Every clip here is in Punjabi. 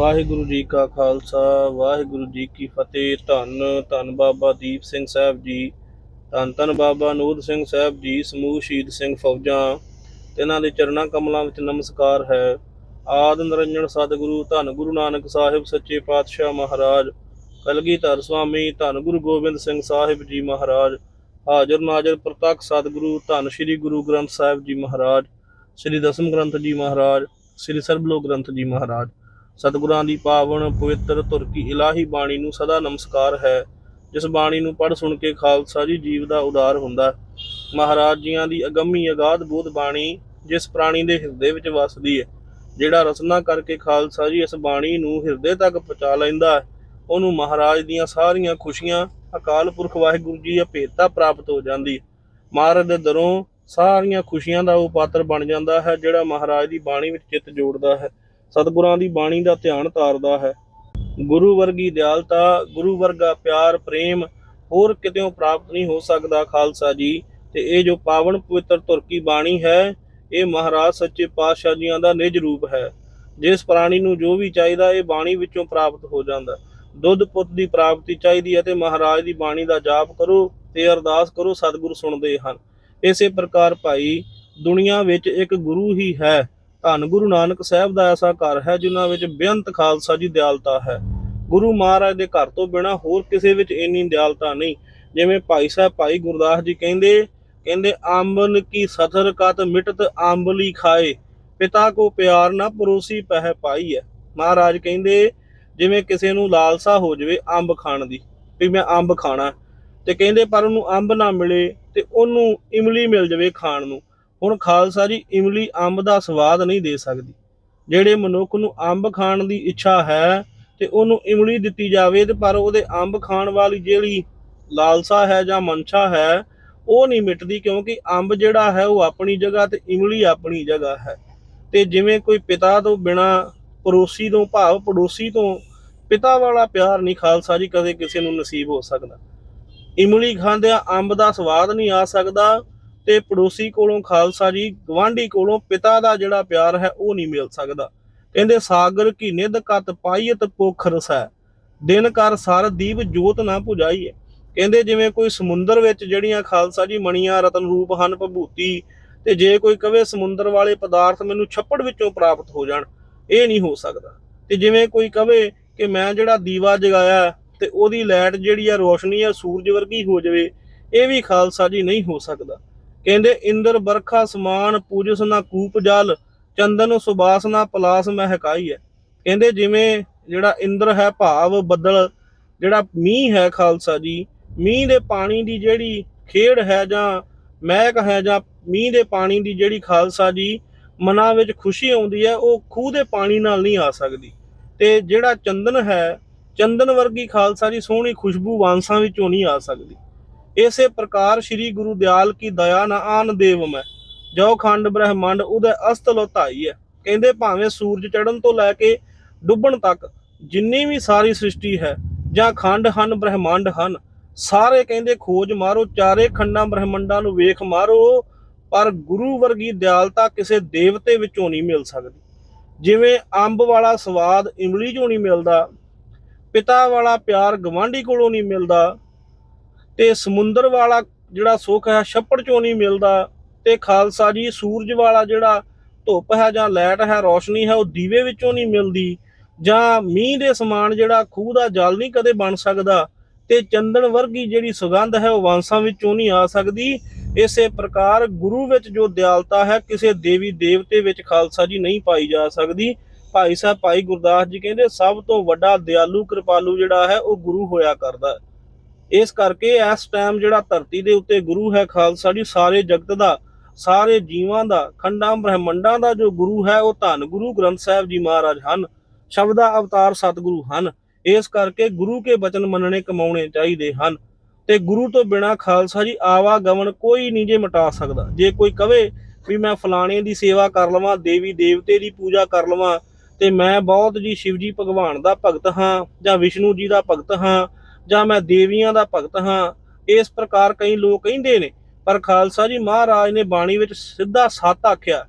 ਵਾਹਿਗੁਰੂ ਜੀ ਕਾ ਖਾਲਸਾ, ਵਾਹਿਗੁਰੂ ਜੀ ਕੀ ਫਤਿਹ। ਧੰਨ ਧੰਨ ਬਾਬਾ ਦੀਪ ਸਿੰਘ ਸਾਹਿਬ ਜੀ, ਧੰਨ ਧੰਨ ਬਾਬਾ ਨੂਰ ਸਿੰਘ ਸਾਹਿਬ ਜੀ, ਸਮੂਹ ਸ਼ਹੀਦ ਸਿੰਘ ਫੌਜਾਂ। ਇਹਨਾਂ ਦੇ ਚਰਨਾਂ ਕਮਲਾਂ ਵਿੱਚ ਨਮਸਕਾਰ ਹੈ। ਆਦ ਨਿਰੰਜਨ ਸਤਿਗੁਰੂ, ਧੰਨ ਗੁਰੂ ਨਾਨਕ ਸਾਹਿਬ ਸੱਚੇ ਪਾਤਸ਼ਾਹ ਮਹਾਰਾਜ। ਕਲਗੀਧਰ ਸੁਆਮੀ ਧੰਨ ਗੁਰੂ ਗੋਬਿੰਦ ਸਿੰਘ ਸਾਹਿਬ ਜੀ ਮਹਾਰਾਜ। ਹਾਜ਼ਰ ਨਾਜ਼ਰ ਪ੍ਰਤੱਖ ਸਤਿਗੁਰੂ, ਧੰਨ ਸ੍ਰੀ ਗੁਰੂ ਗ੍ਰੰਥ ਸਾਹਿਬ ਜੀ ਮਹਾਰਾਜ। ਸ੍ਰੀ ਦਸਮ ਗ੍ਰੰਥ ਜੀ ਮਹਾਰਾਜ, ਸ੍ਰੀ ਸਰਬਲੋ ਗ੍ਰੰਥ ਜੀ ਮਹਾਰਾਜ। ਸਤਿਗੁਰਾਂ ਦੀ ਪਾਵਨ ਪਵਿੱਤਰ ਧੁਰ ਕੀ ਇਲਾਹੀ ਬਾਣੀ ਨੂੰ ਸਦਾ ਨਮਸਕਾਰ ਹੈ। ਜਿਸ ਬਾਣੀ ਨੂੰ ਪੜ੍ਹ ਸੁਣ ਕੇ ਖਾਲਸਾ ਜੀ ਜੀਵ ਦਾ ਉਦਾਰ ਹੁੰਦਾ ਹੈ। ਮਹਾਰਾਜ ਜੀਆਂ ਦੀ ਅਗੰਮੀ ਅਗਾਧ ਬੋਧ ਬਾਣੀ ਜਿਸ ਪ੍ਰਾਣੀ ਦੇ ਹਿਰਦੇ ਵਿੱਚ ਵਸਦੀ ਹੈ, ਜਿਹੜਾ ਰਚਨਾ ਕਰਕੇ ਖਾਲਸਾ ਜੀ ਇਸ ਬਾਣੀ ਨੂੰ ਹਿਰਦੇ ਤੱਕ ਪਹੁੰਚਾ ਲੈਂਦਾ ਹੈ, ਉਹਨੂੰ ਮਹਾਰਾਜ ਦੀਆਂ ਸਾਰੀਆਂ ਖੁਸ਼ੀਆਂ, ਅਕਾਲ ਪੁਰਖ ਵਾਹਿਗੁਰੂ ਜੀ ਦੀ ਭੇਟਾ ਪ੍ਰਾਪਤ ਹੋ ਜਾਂਦੀ ਹੈ। ਮਹਾਰਾਜ ਦੇ ਦਰੋਂ ਸਾਰੀਆਂ ਖੁਸ਼ੀਆਂ ਦਾ ਉਹ ਪਾਤਰ ਬਣ ਜਾਂਦਾ ਹੈ, ਜਿਹੜਾ ਮਹਾਰਾਜ ਦੀ ਬਾਣੀ ਵਿੱਚ ਚਿੱਤ ਜੋੜਦਾ ਹੈ। ਸਤਿਗੁਰਾਂ ਦੀ ਬਾਣੀ ਦਾ ਧਿਆਨ ਤਾਰਦਾ ਹੈ। ਗੁਰੂ ਵਰਗੀ ਦਿਆਲਤਾ ਗੁਰੂ ਵਰਗਾ ਪਿਆਰ, ਪ੍ਰੇਮ ਹੋਰ ਕਿਤੇੋਂ ਪ੍ਰਾਪਤ ਨਹੀਂ ਹੋ ਸਕਦਾ ਖਾਲਸਾ ਜੀ। ਤੇ ਇਹ ਜੋ ਪਾਵਨ ਪਵਿੱਤਰ ਧੁਰ ਕੀ ਬਾਣੀ ਹੈ, ਇਹ ਮਹਾਰਾਜ ਸੱਚੇ ਪਾਤਸ਼ਾਹ ਜੀਆਂ ਦਾ ਨਿਜ ਰੂਪ ਹੈ। ਜਿਸ ਪ੍ਰਾਣੀ ਨੂੰ ਜੋ ਵੀ ਚਾਹੀਦਾ, ਇਹ ਬਾਣੀ ਵਿੱਚੋਂ ਪ੍ਰਾਪਤ ਹੋ ਜਾਂਦਾ। ਦੁੱਧ ਪੁੱਤ ਦੀ ਪ੍ਰਾਪਤੀ ਚਾਹੀਦੀ ਹੈ ਤੇ ਮਹਾਰਾਜ ਦੀ ਬਾਣੀ ਦਾ ਜਾਪ ਕਰੋ ਤੇ ਅਰਦਾਸ ਕਰੋ, ਸਤਿਗੁਰੂ ਸੁਣਦੇ ਹਨ। ਇਸੇ ਪ੍ਰਕਾਰ ਭਾਈ, ਦੁਨੀਆ ਵਿੱਚ ਇੱਕ ਗੁਰੂ ਹੀ ਹੈ। ਧੰਨ ਗੁਰੂ ਨਾਨਕ ਸਾਹਿਬ ਦਾ ਐਸਾ ਘਰ ਹੈ, ਜਿਨ੍ਹਾਂ ਵਿੱਚ ਬੇਅੰਤ ਖਾਲਸਾ ਜੀ ਦਿਆਲਤਾ ਹੈ। ਗੁਰੂ ਮਹਾਰਾਜ ਦੇ ਘਰ ਤੋਂ ਬਿਨਾ ਹੋਰ ਕਿਸੇ ਵਿੱਚ ਇੰਨੀ ਦਿਆਲਤਾ ਨਹੀਂ। ਜਿਵੇਂ ਭਾਈ ਸਾਹਿਬ, ਭਾਈ ਗੁਰਦਾਸ ਜੀ ਕਹਿੰਦੇ ਕਹਿੰਦੇ ਆਂਬਨ ਕੀ ਸਥਰ ਕਤ ਮਿਟਤ ਆਂਬਲੀ ਖਾਏ, ਪਿਤਾ ਕੋ ਪਿਆਰ ਨਾ ਪਰੋਸੀ ਪਹਿ ਪਾਈ ਹੈ ਮਹਾਰਾਜ ਕਹਿੰਦੇ, ਜਿਵੇਂ ਕਿਸੇ ਨੂੰ ਲਾਲਸਾ ਹੋ ਜਾਵੇ ਅੰਬ ਖਾਣ ਦੀ, ਵੀ ਮੈਂ ਅੰਬ ਖਾਣਾ ਤੇ ਕਹਿੰਦੇ, ਪਰ ਉਹਨੂੰ ਅੰਬ ਨਾ ਮਿਲੇ ਤੇ ਉਹਨੂੰ ਇਮਲੀ ਮਿਲ ਜਾਵੇ ਖਾਣ ਨੂੰ। ਹੁਣ ਖਾਲਸਾ ਜੀ ਇਮਲੀ ਅੰਬ ਦਾ ਸਵਾਦ ਨਹੀਂ ਦੇ ਸਕਦੀ। ਜਿਹੜੇ ਮਨੁੱਖ ਨੂੰ ਅੰਬ ਖਾਣ ਦੀ ਇੱਛਾ ਹੈ ਤੇ ਉਹਨੂੰ ਇਮਲੀ ਦਿੱਤੀ ਜਾਵੇ ਤੇ ਪਰ ਉਹਦੇ ਅੰਬ ਖਾਣ ਵਾਲੀ ਜਿਹੜੀ ਲਾਲਸਾ ਹੈ ਜਾਂ ਮਨਸ਼ਾ ਹੈ, ਉਹ ਨਹੀਂ ਮਿਟਦੀ ਕਿਉਂਕਿ ਅੰਬ ਜਿਹੜਾ ਹੈ ਉਹ ਆਪਣੀ ਜਗ੍ਹਾ ਤੇ ਇਮਲੀ ਆਪਣੀ ਜਗ੍ਹਾ ਹੈ। ਤੇ ਜਿਵੇਂ ਕੋਈ ਪਿਤਾ ਤੋਂ ਬਿਨਾ ਪੜੋਸੀ ਤੋਂ ਭਾਵ ਪੜੋਸੀ ਤੋਂ ਪਿਤਾ ਵਾਲਾ ਪਿਆਰ ਨਹੀਂ ਖਾਲਸਾ ਜੀ ਕਦੇ ਕਿਸੇ ਨੂੰ ਨਸੀਬ ਹੋ ਸਕਦਾ। ਇਮਲੀ ਖਾਂਦਿਆਂ ਅੰਬ ਦਾ ਸਵਾਦ ਨਹੀਂ ਆ ਸਕਦਾ ਤੇ ਪੜੋਸੀ ਕੋਲੋਂ ਖਾਲਸਾ ਜੀ ਗਵਾਂਢੀ ਕੋਲੋਂ ਪਿਤਾ ਦਾ ਜਿਹੜਾ ਪਿਆਰ ਹੈ, ਉਹ ਨਹੀਂ ਮਿਲ ਸਕਦਾ। ਕਹਿੰਦੇ ਸਾਗਰ ਕੀ ਨਿਧ ਕਤ ਪਾਈਤ ਪੋਖਰਸ ਰਸੈ। ਦਿਨ ਕਰ ਸਰ ਦੀਪ ਜੋਤ ਨਾ ਪੁਜਾਈਏ ਕਹਿੰਦੇ ਜਿਵੇਂ ਕੋਈ ਸਮੁੰਦਰ ਵਿੱਚ ਜਿਹੜੀਆਂ ਖਾਲਸਾ ਜੀ ਮਣੀਆਂ ਰਤਨ ਰੂਪ ਹਨ ਭਭੂਤੀ ਤੇ ਜੇ ਕੋਈ ਕਵੇ ਸਮੁੰਦਰ ਵਾਲੇ ਪਦਾਰਥ ਮੈਨੂੰ ਛੱਪੜ ਵਿੱਚੋਂ ਪ੍ਰਾਪਤ ਹੋ ਜਾਣ, ਇਹ ਨਹੀਂ ਹੋ ਸਕਦਾ। ਤੇ ਜਿਵੇਂ ਕੋਈ ਕਵੇ ਕਿ ਮੈਂ ਜਿਹੜਾ ਦੀਵਾ ਜਗਾਇਆ ਤੇ ਉਹਦੀ ਲਾਈਟ ਜਿਹੜੀ ਆ ਰੋਸ਼ਨੀ ਆ ਸੂਰਜ ਵਰਗੀ ਹੋ ਜਾਵੇ, ਇਹ ਵੀ ਖਾਲਸਾ ਜੀ ਨਹੀਂ ਹੋ ਸਕਦਾ। ਕਹਿੰਦੇ, ਇੰਦਰ ਬਰਖਾ ਸਮਾਨ ਪੂਜਸ ਨਾ ਕੂਪ ਜਲ, ਚੰਦਨ ਸੁਬਾਸ ਨਾ ਪਲਾਸ ਮਹਿਕਾਈ ਹੈ। ਕਹਿੰਦੇ, ਜਿਵੇਂ ਜਿਹੜਾ ਇੰਦਰ ਹੈ ਭਾਵ ਬੱਦਲ, ਜਿਹੜਾ ਮੀਂਹ ਹੈ ਖਾਲਸਾ ਜੀ, ਮੀਂਹ ਦੇ ਪਾਣੀ ਦੀ ਜਿਹੜੀ ਖੇੜ ਹੈ ਜਾਂ ਮਹਿਕ ਹੈ ਜਾਂ ਮੀਂਹ ਦੇ ਪਾਣੀ ਦੀ ਜਿਹੜੀ ਖਾਲਸਾ ਜੀ, ਮਨਾਂ ਵਿੱਚ ਖੁਸ਼ੀ ਆਉਂਦੀ ਹੈ, ਉਹ ਖੂਹ ਦੇ ਪਾਣੀ ਨਾਲ ਨਹੀਂ ਆ ਸਕਦੀ। ਤੇ ਜਿਹੜਾ ਚੰਦਨ ਹੈ, ਚੰਦਨ ਵਰਗੀ ਖਾਲਸਾ ਜੀ ਸੋਹਣੀ ਖੁਸ਼ਬੂ ਵਾਂਸਾਂ ਵਿੱਚੋਂ ਨਹੀਂ ਆ ਸਕਦੀ। ਇਸੇ ਪ੍ਰਕਾਰ ਸ੍ਰੀ ਗੁਰੂ ਦਿਆਲ ਕੀ ਦਇਆ ਨਾ ਆਨ ਦੇਵ ਮੈਂ। ਜੋ ਖੰਡ ਬ੍ਰਹਮੰਡ ਉਹਦੇ ਅਸਤਲ ਧਾਈ ਹੈ। ਕਹਿੰਦੇ ਭਾਵੇਂ ਸੂਰਜ ਚੜਨ ਤੋਂ ਲੈ ਕੇ ਡੁੱਬਣ ਤੱਕ ਜਿੰਨੀ ਵੀ ਸਾਰੀ ਸ੍ਰਿਸ਼ਟੀ ਹੈ ਜਾਂ ਖੰਡ ਹਨ ਬ੍ਰਹਮੰਡ ਹਨ, ਸਾਰੇ ਕਹਿੰਦੇ ਖੋਜ ਮਾਰੋ, ਚਾਰੇ ਖੰਡਾਂ ਬ੍ਰਹਮੰਡਾਂ ਨੂੰ ਵੇਖ ਮਾਰੋ, ਪਰ ਗੁਰੂ ਵਰਗੀ ਦਿਆਲਤਾ ਕਿਸੇ ਦੇਵਤੇ ਵਿੱਚੋਂ ਨਹੀਂ ਮਿਲ ਸਕਦੀ। ਜਿਵੇਂ ਅੰਬ ਵਾਲਾ ਸਵਾਦ ਇਮਲੀ ਚੋਂ ਨਹੀਂ ਮਿਲਦਾ, ਪਿਤਾ ਵਾਲਾ ਪਿਆਰ ਗਵਾਂਢੀ ਕੋਲੋਂ ਨਹੀਂ ਮਿਲਦਾ ਤੇ ਸਮੁੰਦਰ ਵਾਲਾ ਜਿਹੜਾ ਸੁੱਖ ਹੈ, ਛੱਪੜ ਚੋਂ ਨਹੀਂ ਮਿਲਦਾ ਤੇ ਖਾਲਸਾ ਜੀ ਸੂਰਜ ਵਾਲਾ ਜਿਹੜਾ ਧੁੱਪ ਹੈ ਜਾਂ ਲਾਈਟ ਹੈ, ਰੋਸ਼ਨੀ ਹੈ, ਉਹ ਦੀਵੇ ਵਿੱਚੋਂ ਨਹੀਂ ਮਿਲਦੀ ਜਾਂ ਮੀਂਹ ਦੇ ਸਮਾਨ ਜਿਹੜਾ ਖੂਹ ਦਾ ਜਲ ਨਹੀਂ ਕਦੇ ਬਣ ਸਕਦਾ ਤੇ ਚੰਦਨ ਵਰਗੀ ਜਿਹੜੀ ਸੁਗੰਧ ਹੈ, ਉਹ ਵਾਂਸਾਂ ਵਿੱਚੋਂ ਨਹੀਂ ਆ ਸਕਦੀ। ਇਸੇ ਪ੍ਰਕਾਰ ਗੁਰੂ ਵਿੱਚ ਜੋ ਦਿਆਲਤਾ ਹੈ, ਕਿਸੇ ਦੇਵੀ ਦੇਵਤੇ ਵਿੱਚ ਖਾਲਸਾ ਜੀ ਨਹੀਂ ਪਾਈ ਜਾ ਸਕਦੀ। ਭਾਈ ਸਾਹਿਬ, ਭਾਈ ਗੁਰਦਾਸ ਜੀ ਕਹਿੰਦੇ, ਸਭ ਤੋਂ ਵੱਡਾ ਦਿਆਲੂ, ਕਿਰਪਾਲੂ ਜਿਹੜਾ ਹੈ, ਉਹ ਗੁਰੂ ਹੋਇਆ ਕਰਦਾ। ਇਸ ਕਰਕੇ ਇਸ ਟਾਈਮ ਜਿਹੜਾ ਧਰਤੀ ਦੇ ਉੱਤੇ ਗੁਰੂ ਹੈ ਖਾਲਸਾ ਜੀ, ਸਾਰੇ ਜਗਤ ਦਾ, ਸਾਰੇ ਜੀਵਾਂ ਦਾ, ਖੰਡਾਂ, ਬ੍ਰਹਿਮੰਡਾਂ ਦਾ ਜੋ ਗੁਰੂ ਹੈ, ਉਹ ਧੰਨ ਗੁਰੂ ਗ੍ਰੰਥ ਸਾਹਿਬ ਜੀ ਮਹਾਰਾਜ ਹਨ, ਸ਼ਬਦਾ ਅਵਤਾਰ ਸਤਿਗੁਰੂ ਹਨ। ਇਸ ਕਰਕੇ ਗੁਰੂ ਕੇ ਬਚਨ ਮੰਨਣੇ ਕਮਾਉਣੇ ਚਾਹੀਦੇ ਹਨ। ਤੇ ਗੁਰੂ ਤੋਂ ਬਿਨਾ ਖਾਲਸਾ ਜੀ, ਆਵਾਗਮਨ ਕੋਈ ਨਹੀਂ ਜੇ ਮਿਟਾ ਸਕਦਾ। ਜੇ ਕੋਈ ਕਵੇ ਵੀ ਮੈਂ ਫਲਾਣੇ ਦੀ ਸੇਵਾ ਕਰ ਲਵਾਂ, ਦੇਵੀ ਦੇਵਤੇ ਦੀ ਪੂਜਾ ਕਰ ਲਵਾਂ, ਤੇ ਮੈਂ ਬਹੁਤ ਜੀ ਸ਼ਿਵਜੀ ਭਗਵਾਨ ਦਾ ਭਗਤ ਹਾਂ ਜਾਂ ਵਿਸ਼ਨੂੰ ਜੀ ਦਾ ਭਗਤ ਹਾਂ ਜਾਂ ਮੈਂ ਦੇਵੀਆਂ ਦਾ ਭਗਤ ਹਾਂ, ਇਸ ਪ੍ਰਕਾਰ ਕਈ ਲੋਕ ਕਹਿੰਦੇ ਨੇ, ਪਰ ਖਾਲਸਾ ਜੀ ਮਹਾਰਾਜ ਨੇ ਬਾਣੀ ਵਿੱਚ ਸਿੱਧਾ ਸੱਤ ਆਖਿਆ,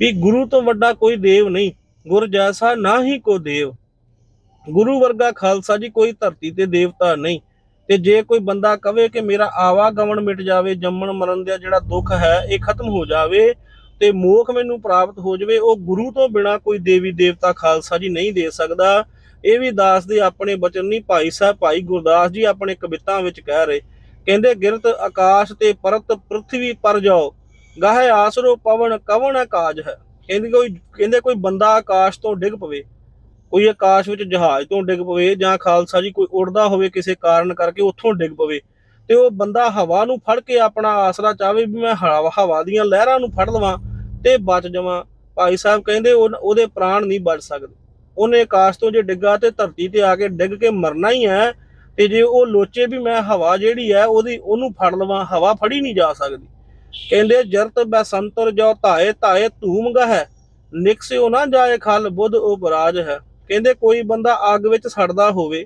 ਵੀ ਗੁਰੂ ਤੋਂ ਵੱਡਾ ਕੋਈ ਦੇਵ ਨਹੀਂ, ਗੁਰ ਜੈਸਾ ਨਾ ਹੀ ਕੋ ਦੇਵ। ਗੁਰੂ ਵਰਗਾ ਖਾਲਸਾ ਜੀ ਕੋਈ ਧਰਤੀ ਤੇ ਦੇਵਤਾ ਨਹੀਂ, ਤੇ ਜੇ ਕੋਈ ਬੰਦਾ ਕਵੇ ਕਿ ਮੇਰਾ ਆਵਾ ਗਵਣ ਮਿਟ ਜਾਵੇ, ਜੰਮਣ ਮਰਨ ਦਾ ਜਿਹੜਾ ਦੁੱਖ ਹੈ, ਇਹ ਖਤਮ ਹੋ ਜਾਵੇ, ਤੇ ਮੋਖ ਮੈਨੂੰ ਪ੍ਰਾਪਤ ਹੋ ਜਾਵੇ, ਉਹ ਗੁਰੂ ਤੋਂ ਬਿਨਾ ਕੋਈ ਦੇਵੀ ਦੇਵਤਾ ਖਾਲਸਾ ਜੀ ਨਹੀਂ ਦੇ ਸਕਦਾ। ਇਹ ਵੀ ਦਾਸ ਦੇ ਆਪਣੇ ਬਚਨ ਨਹੀਂ, ਭਾਈ ਸਾਹਿਬ, ਭਾਈ ਗੁਰਦਾਸ ਜੀ ਆਪਣੇ ਕਵਿਤਾ ਵਿੱਚ ਕਹਿ ਰਹੇ, ਕਹਿੰਦੇ, ਗਿਰਤ ਆਕਾਸ਼ ਤੇ ਪਰਤ ਪ੍ਰithvi ਪਰ ਜਾਓ, ਗਾਹੇ ਆਸਰੋ ਪਵਨ ਕਵਣ ਕਾਜ ਹੈ। ਕਹਿੰਦੇ ਕੋਈ ਕਹਿੰਦੇ ਕੋਈ ਬੰਦਾ ਆਕਾਸ਼ ਤੋਂ ਡਿੱਗ ਪਵੇ, ਕੋਈ ਆਕਾਸ਼ ਵਿੱਚ ਜਹਾਜ਼ ਤੋਂ ਡਿੱਗ ਪਵੇ ਜਾਂ ਖਾਲਸਾ ਜੀ ਕੋਈ ਉੜਦਾ ਹੋਵੇ ਕਿਸੇ ਕਾਰਨ ਕਰਕੇ ਉੱਥੋਂ ਡਿੱਗ ਪਵੇ, ਤੇ ਉਹ ਬੰਦਾ ਹਵਾ ਨੂੰ ਫੜ ਕੇ ਆਪਣਾ ਆਸਰਾ ਚਾਵੇ ਵੀ ਮੈਂ ਹਵਾ ਹਵਾ ਦੀਆਂ ਲਹਿਰਾਂ ਨੂੰ ਫੜ ਲਵਾਂ ਤੇ ਬਚ ਜਾਵਾਂ। ਭਾਈ ਸਾਹਿਬ ਕਹਿੰਦੇ, ਉਹ- ਉਹਦੇ ਪ੍ਰਾਣ ਨਹੀਂ ਬਚ ਸਕਦੇ। ਉਹਨੇ ਆਕਾਸ਼ ਤੋਂ ਜੇ ਡਿੱਗਾ ਤੇ ਧਰਤੀ ਤੇ ਆ ਕੇ ਡਿੱਗ ਕੇ ਮਰਨਾ ਹੀ ਹੈ, ਤੇ ਜੇ ਉਹ ਲੋਚੇ ਵੀ ਮੈਂ ਹਵਾ ਜਿਹੜੀ ਹੈ ਉਹਦੀ, ਉਹਨੂੰ ਫੜ ਲਵਾਂ, ਹਵਾ ਫੜੀ ਨਹੀਂ ਜਾ ਸਕਦੀ। ਕਹਿੰਦੇ, ਜਰਤ ਬਸੰਤਰ ਜੋ ਧਾਏ ਧਾਏ ਧੂਮ ਗਹਿ ਨਿਕਸਿਓ ਨਾ ਜਾਏ ਖਲ, ਬੁੱਧ ਉਪਰਾਜ ਹੈ। ਕਹਿੰਦੇ, ਕੋਈ ਬੰਦਾ ਅੱਗ ਵਿੱਚ ਸੜਦਾ ਹੋਵੇ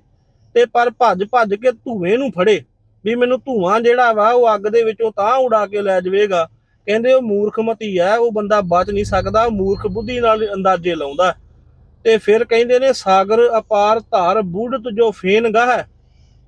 ਤੇ ਪਰ ਭੱਜ ਭੱਜ ਕੇ ਧੂਏ ਨੂੰ ਫੜੇ, ਵੀ ਮੈਨੂੰ ਧੂਆਂ ਜਿਹੜਾ ਵਾ, ਉਹ ਅੱਗ ਦੇ ਵਿੱਚੋਂ ਤਾਂ ਉਡਾ ਕੇ ਲੈ ਜਾਵੇਗਾ। ਕਹਿੰਦੇ, ਉਹ ਮੂਰਖਮਤੀ ਹੈ, ਉਹ ਬੰਦਾ ਬਚ ਨਹੀਂ ਸਕਦਾ ਮੂਰਖ ਬੁੱਧੀ ਨਾਲ ਅੰਦਾਜ਼ੇ ਲਾਉਂਦਾ ਤੇ ਫਿਰ ਕਹਿੰਦੇ ਨੇ, ਸਾਗਰ ਅਪਾਰ ਧਾਰ ਬੂੜਤ ਜੋ ਫੇਨ ਗਾਹ,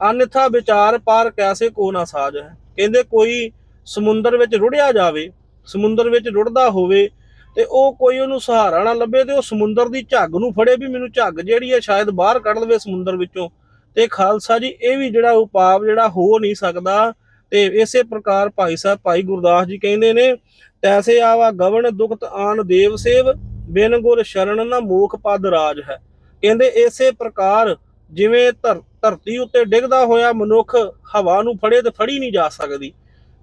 ਅਨਥਾ ਵਿਚਾਰ ਪਾਰ ਕੈਸੇ ਕੋ ਨਾ ਸਾਜ ਹੈ। ਕਹਿੰਦੇ ਕੋਈ ਸਮੁੰਦਰ ਵਿੱਚ ਰੁੜਿਆ ਜਾਵੇ, ਸਮੁੰਦਰ ਵਿੱਚ ਰੁੜਦਾ ਹੋਵੇ ਤੇ ਉਹ ਕੋਈ ਉਹਨੂੰ ਸਹਾਰਾ ਨਾ ਲੱਭੇ ਤੇ ਉਹ ਸਮੁੰਦਰ ਦੀ ਝੱਗ ਨੂੰ ਫੜੇ ਵੀ ਮੈਨੂੰ ਝੱਗ ਜਿਹੜੀ ਹੈ ਸ਼ਾਇਦ ਬਾਹਰ ਕੱਢ ਲਵੇ ਸਮੁੰਦਰ ਵਿੱਚੋਂ। ਤੇ ਖਾਲਸਾ ਜੀ, ਇਹ ਵੀ ਜਿਹੜਾ ਉਪਾਵ ਜਿਹੜਾ ਹੋ ਨਹੀਂ ਸਕਦਾ ਤੇ ਇਸੇ ਪ੍ਰਕਾਰ ਭਾਈ ਸਾਹਿਬ, ਭਾਈ ਗੁਰਦਾਸ ਜੀ ਕਹਿੰਦੇ ਨੇ, ਤੈਸੇ ਆਵਾ ਗਵਨ ਦੁਖਤ ਆਨ ਦੇਵ ਸੇਵ ਬਿਨ ਗੁਰ ਸ਼ਰਨ ਨਾ ਮੋਖ ਪਦ ਰਾਜ ਹੈ। ਕਹਿੰਦੇ ਇਸੇ ਪ੍ਰਕਾਰ ਜਿਵੇਂ ਧਰ- ਧਰਤੀ ਉੱਤੇ ਡਿੱਗਦਾ ਹੋਇਆ ਮਨੁੱਖ ਹਵਾ ਨੂੰ ਫੜੇ ਤੇ ਫੜੀ ਨਹੀਂ ਜਾ ਸਕਦੀ।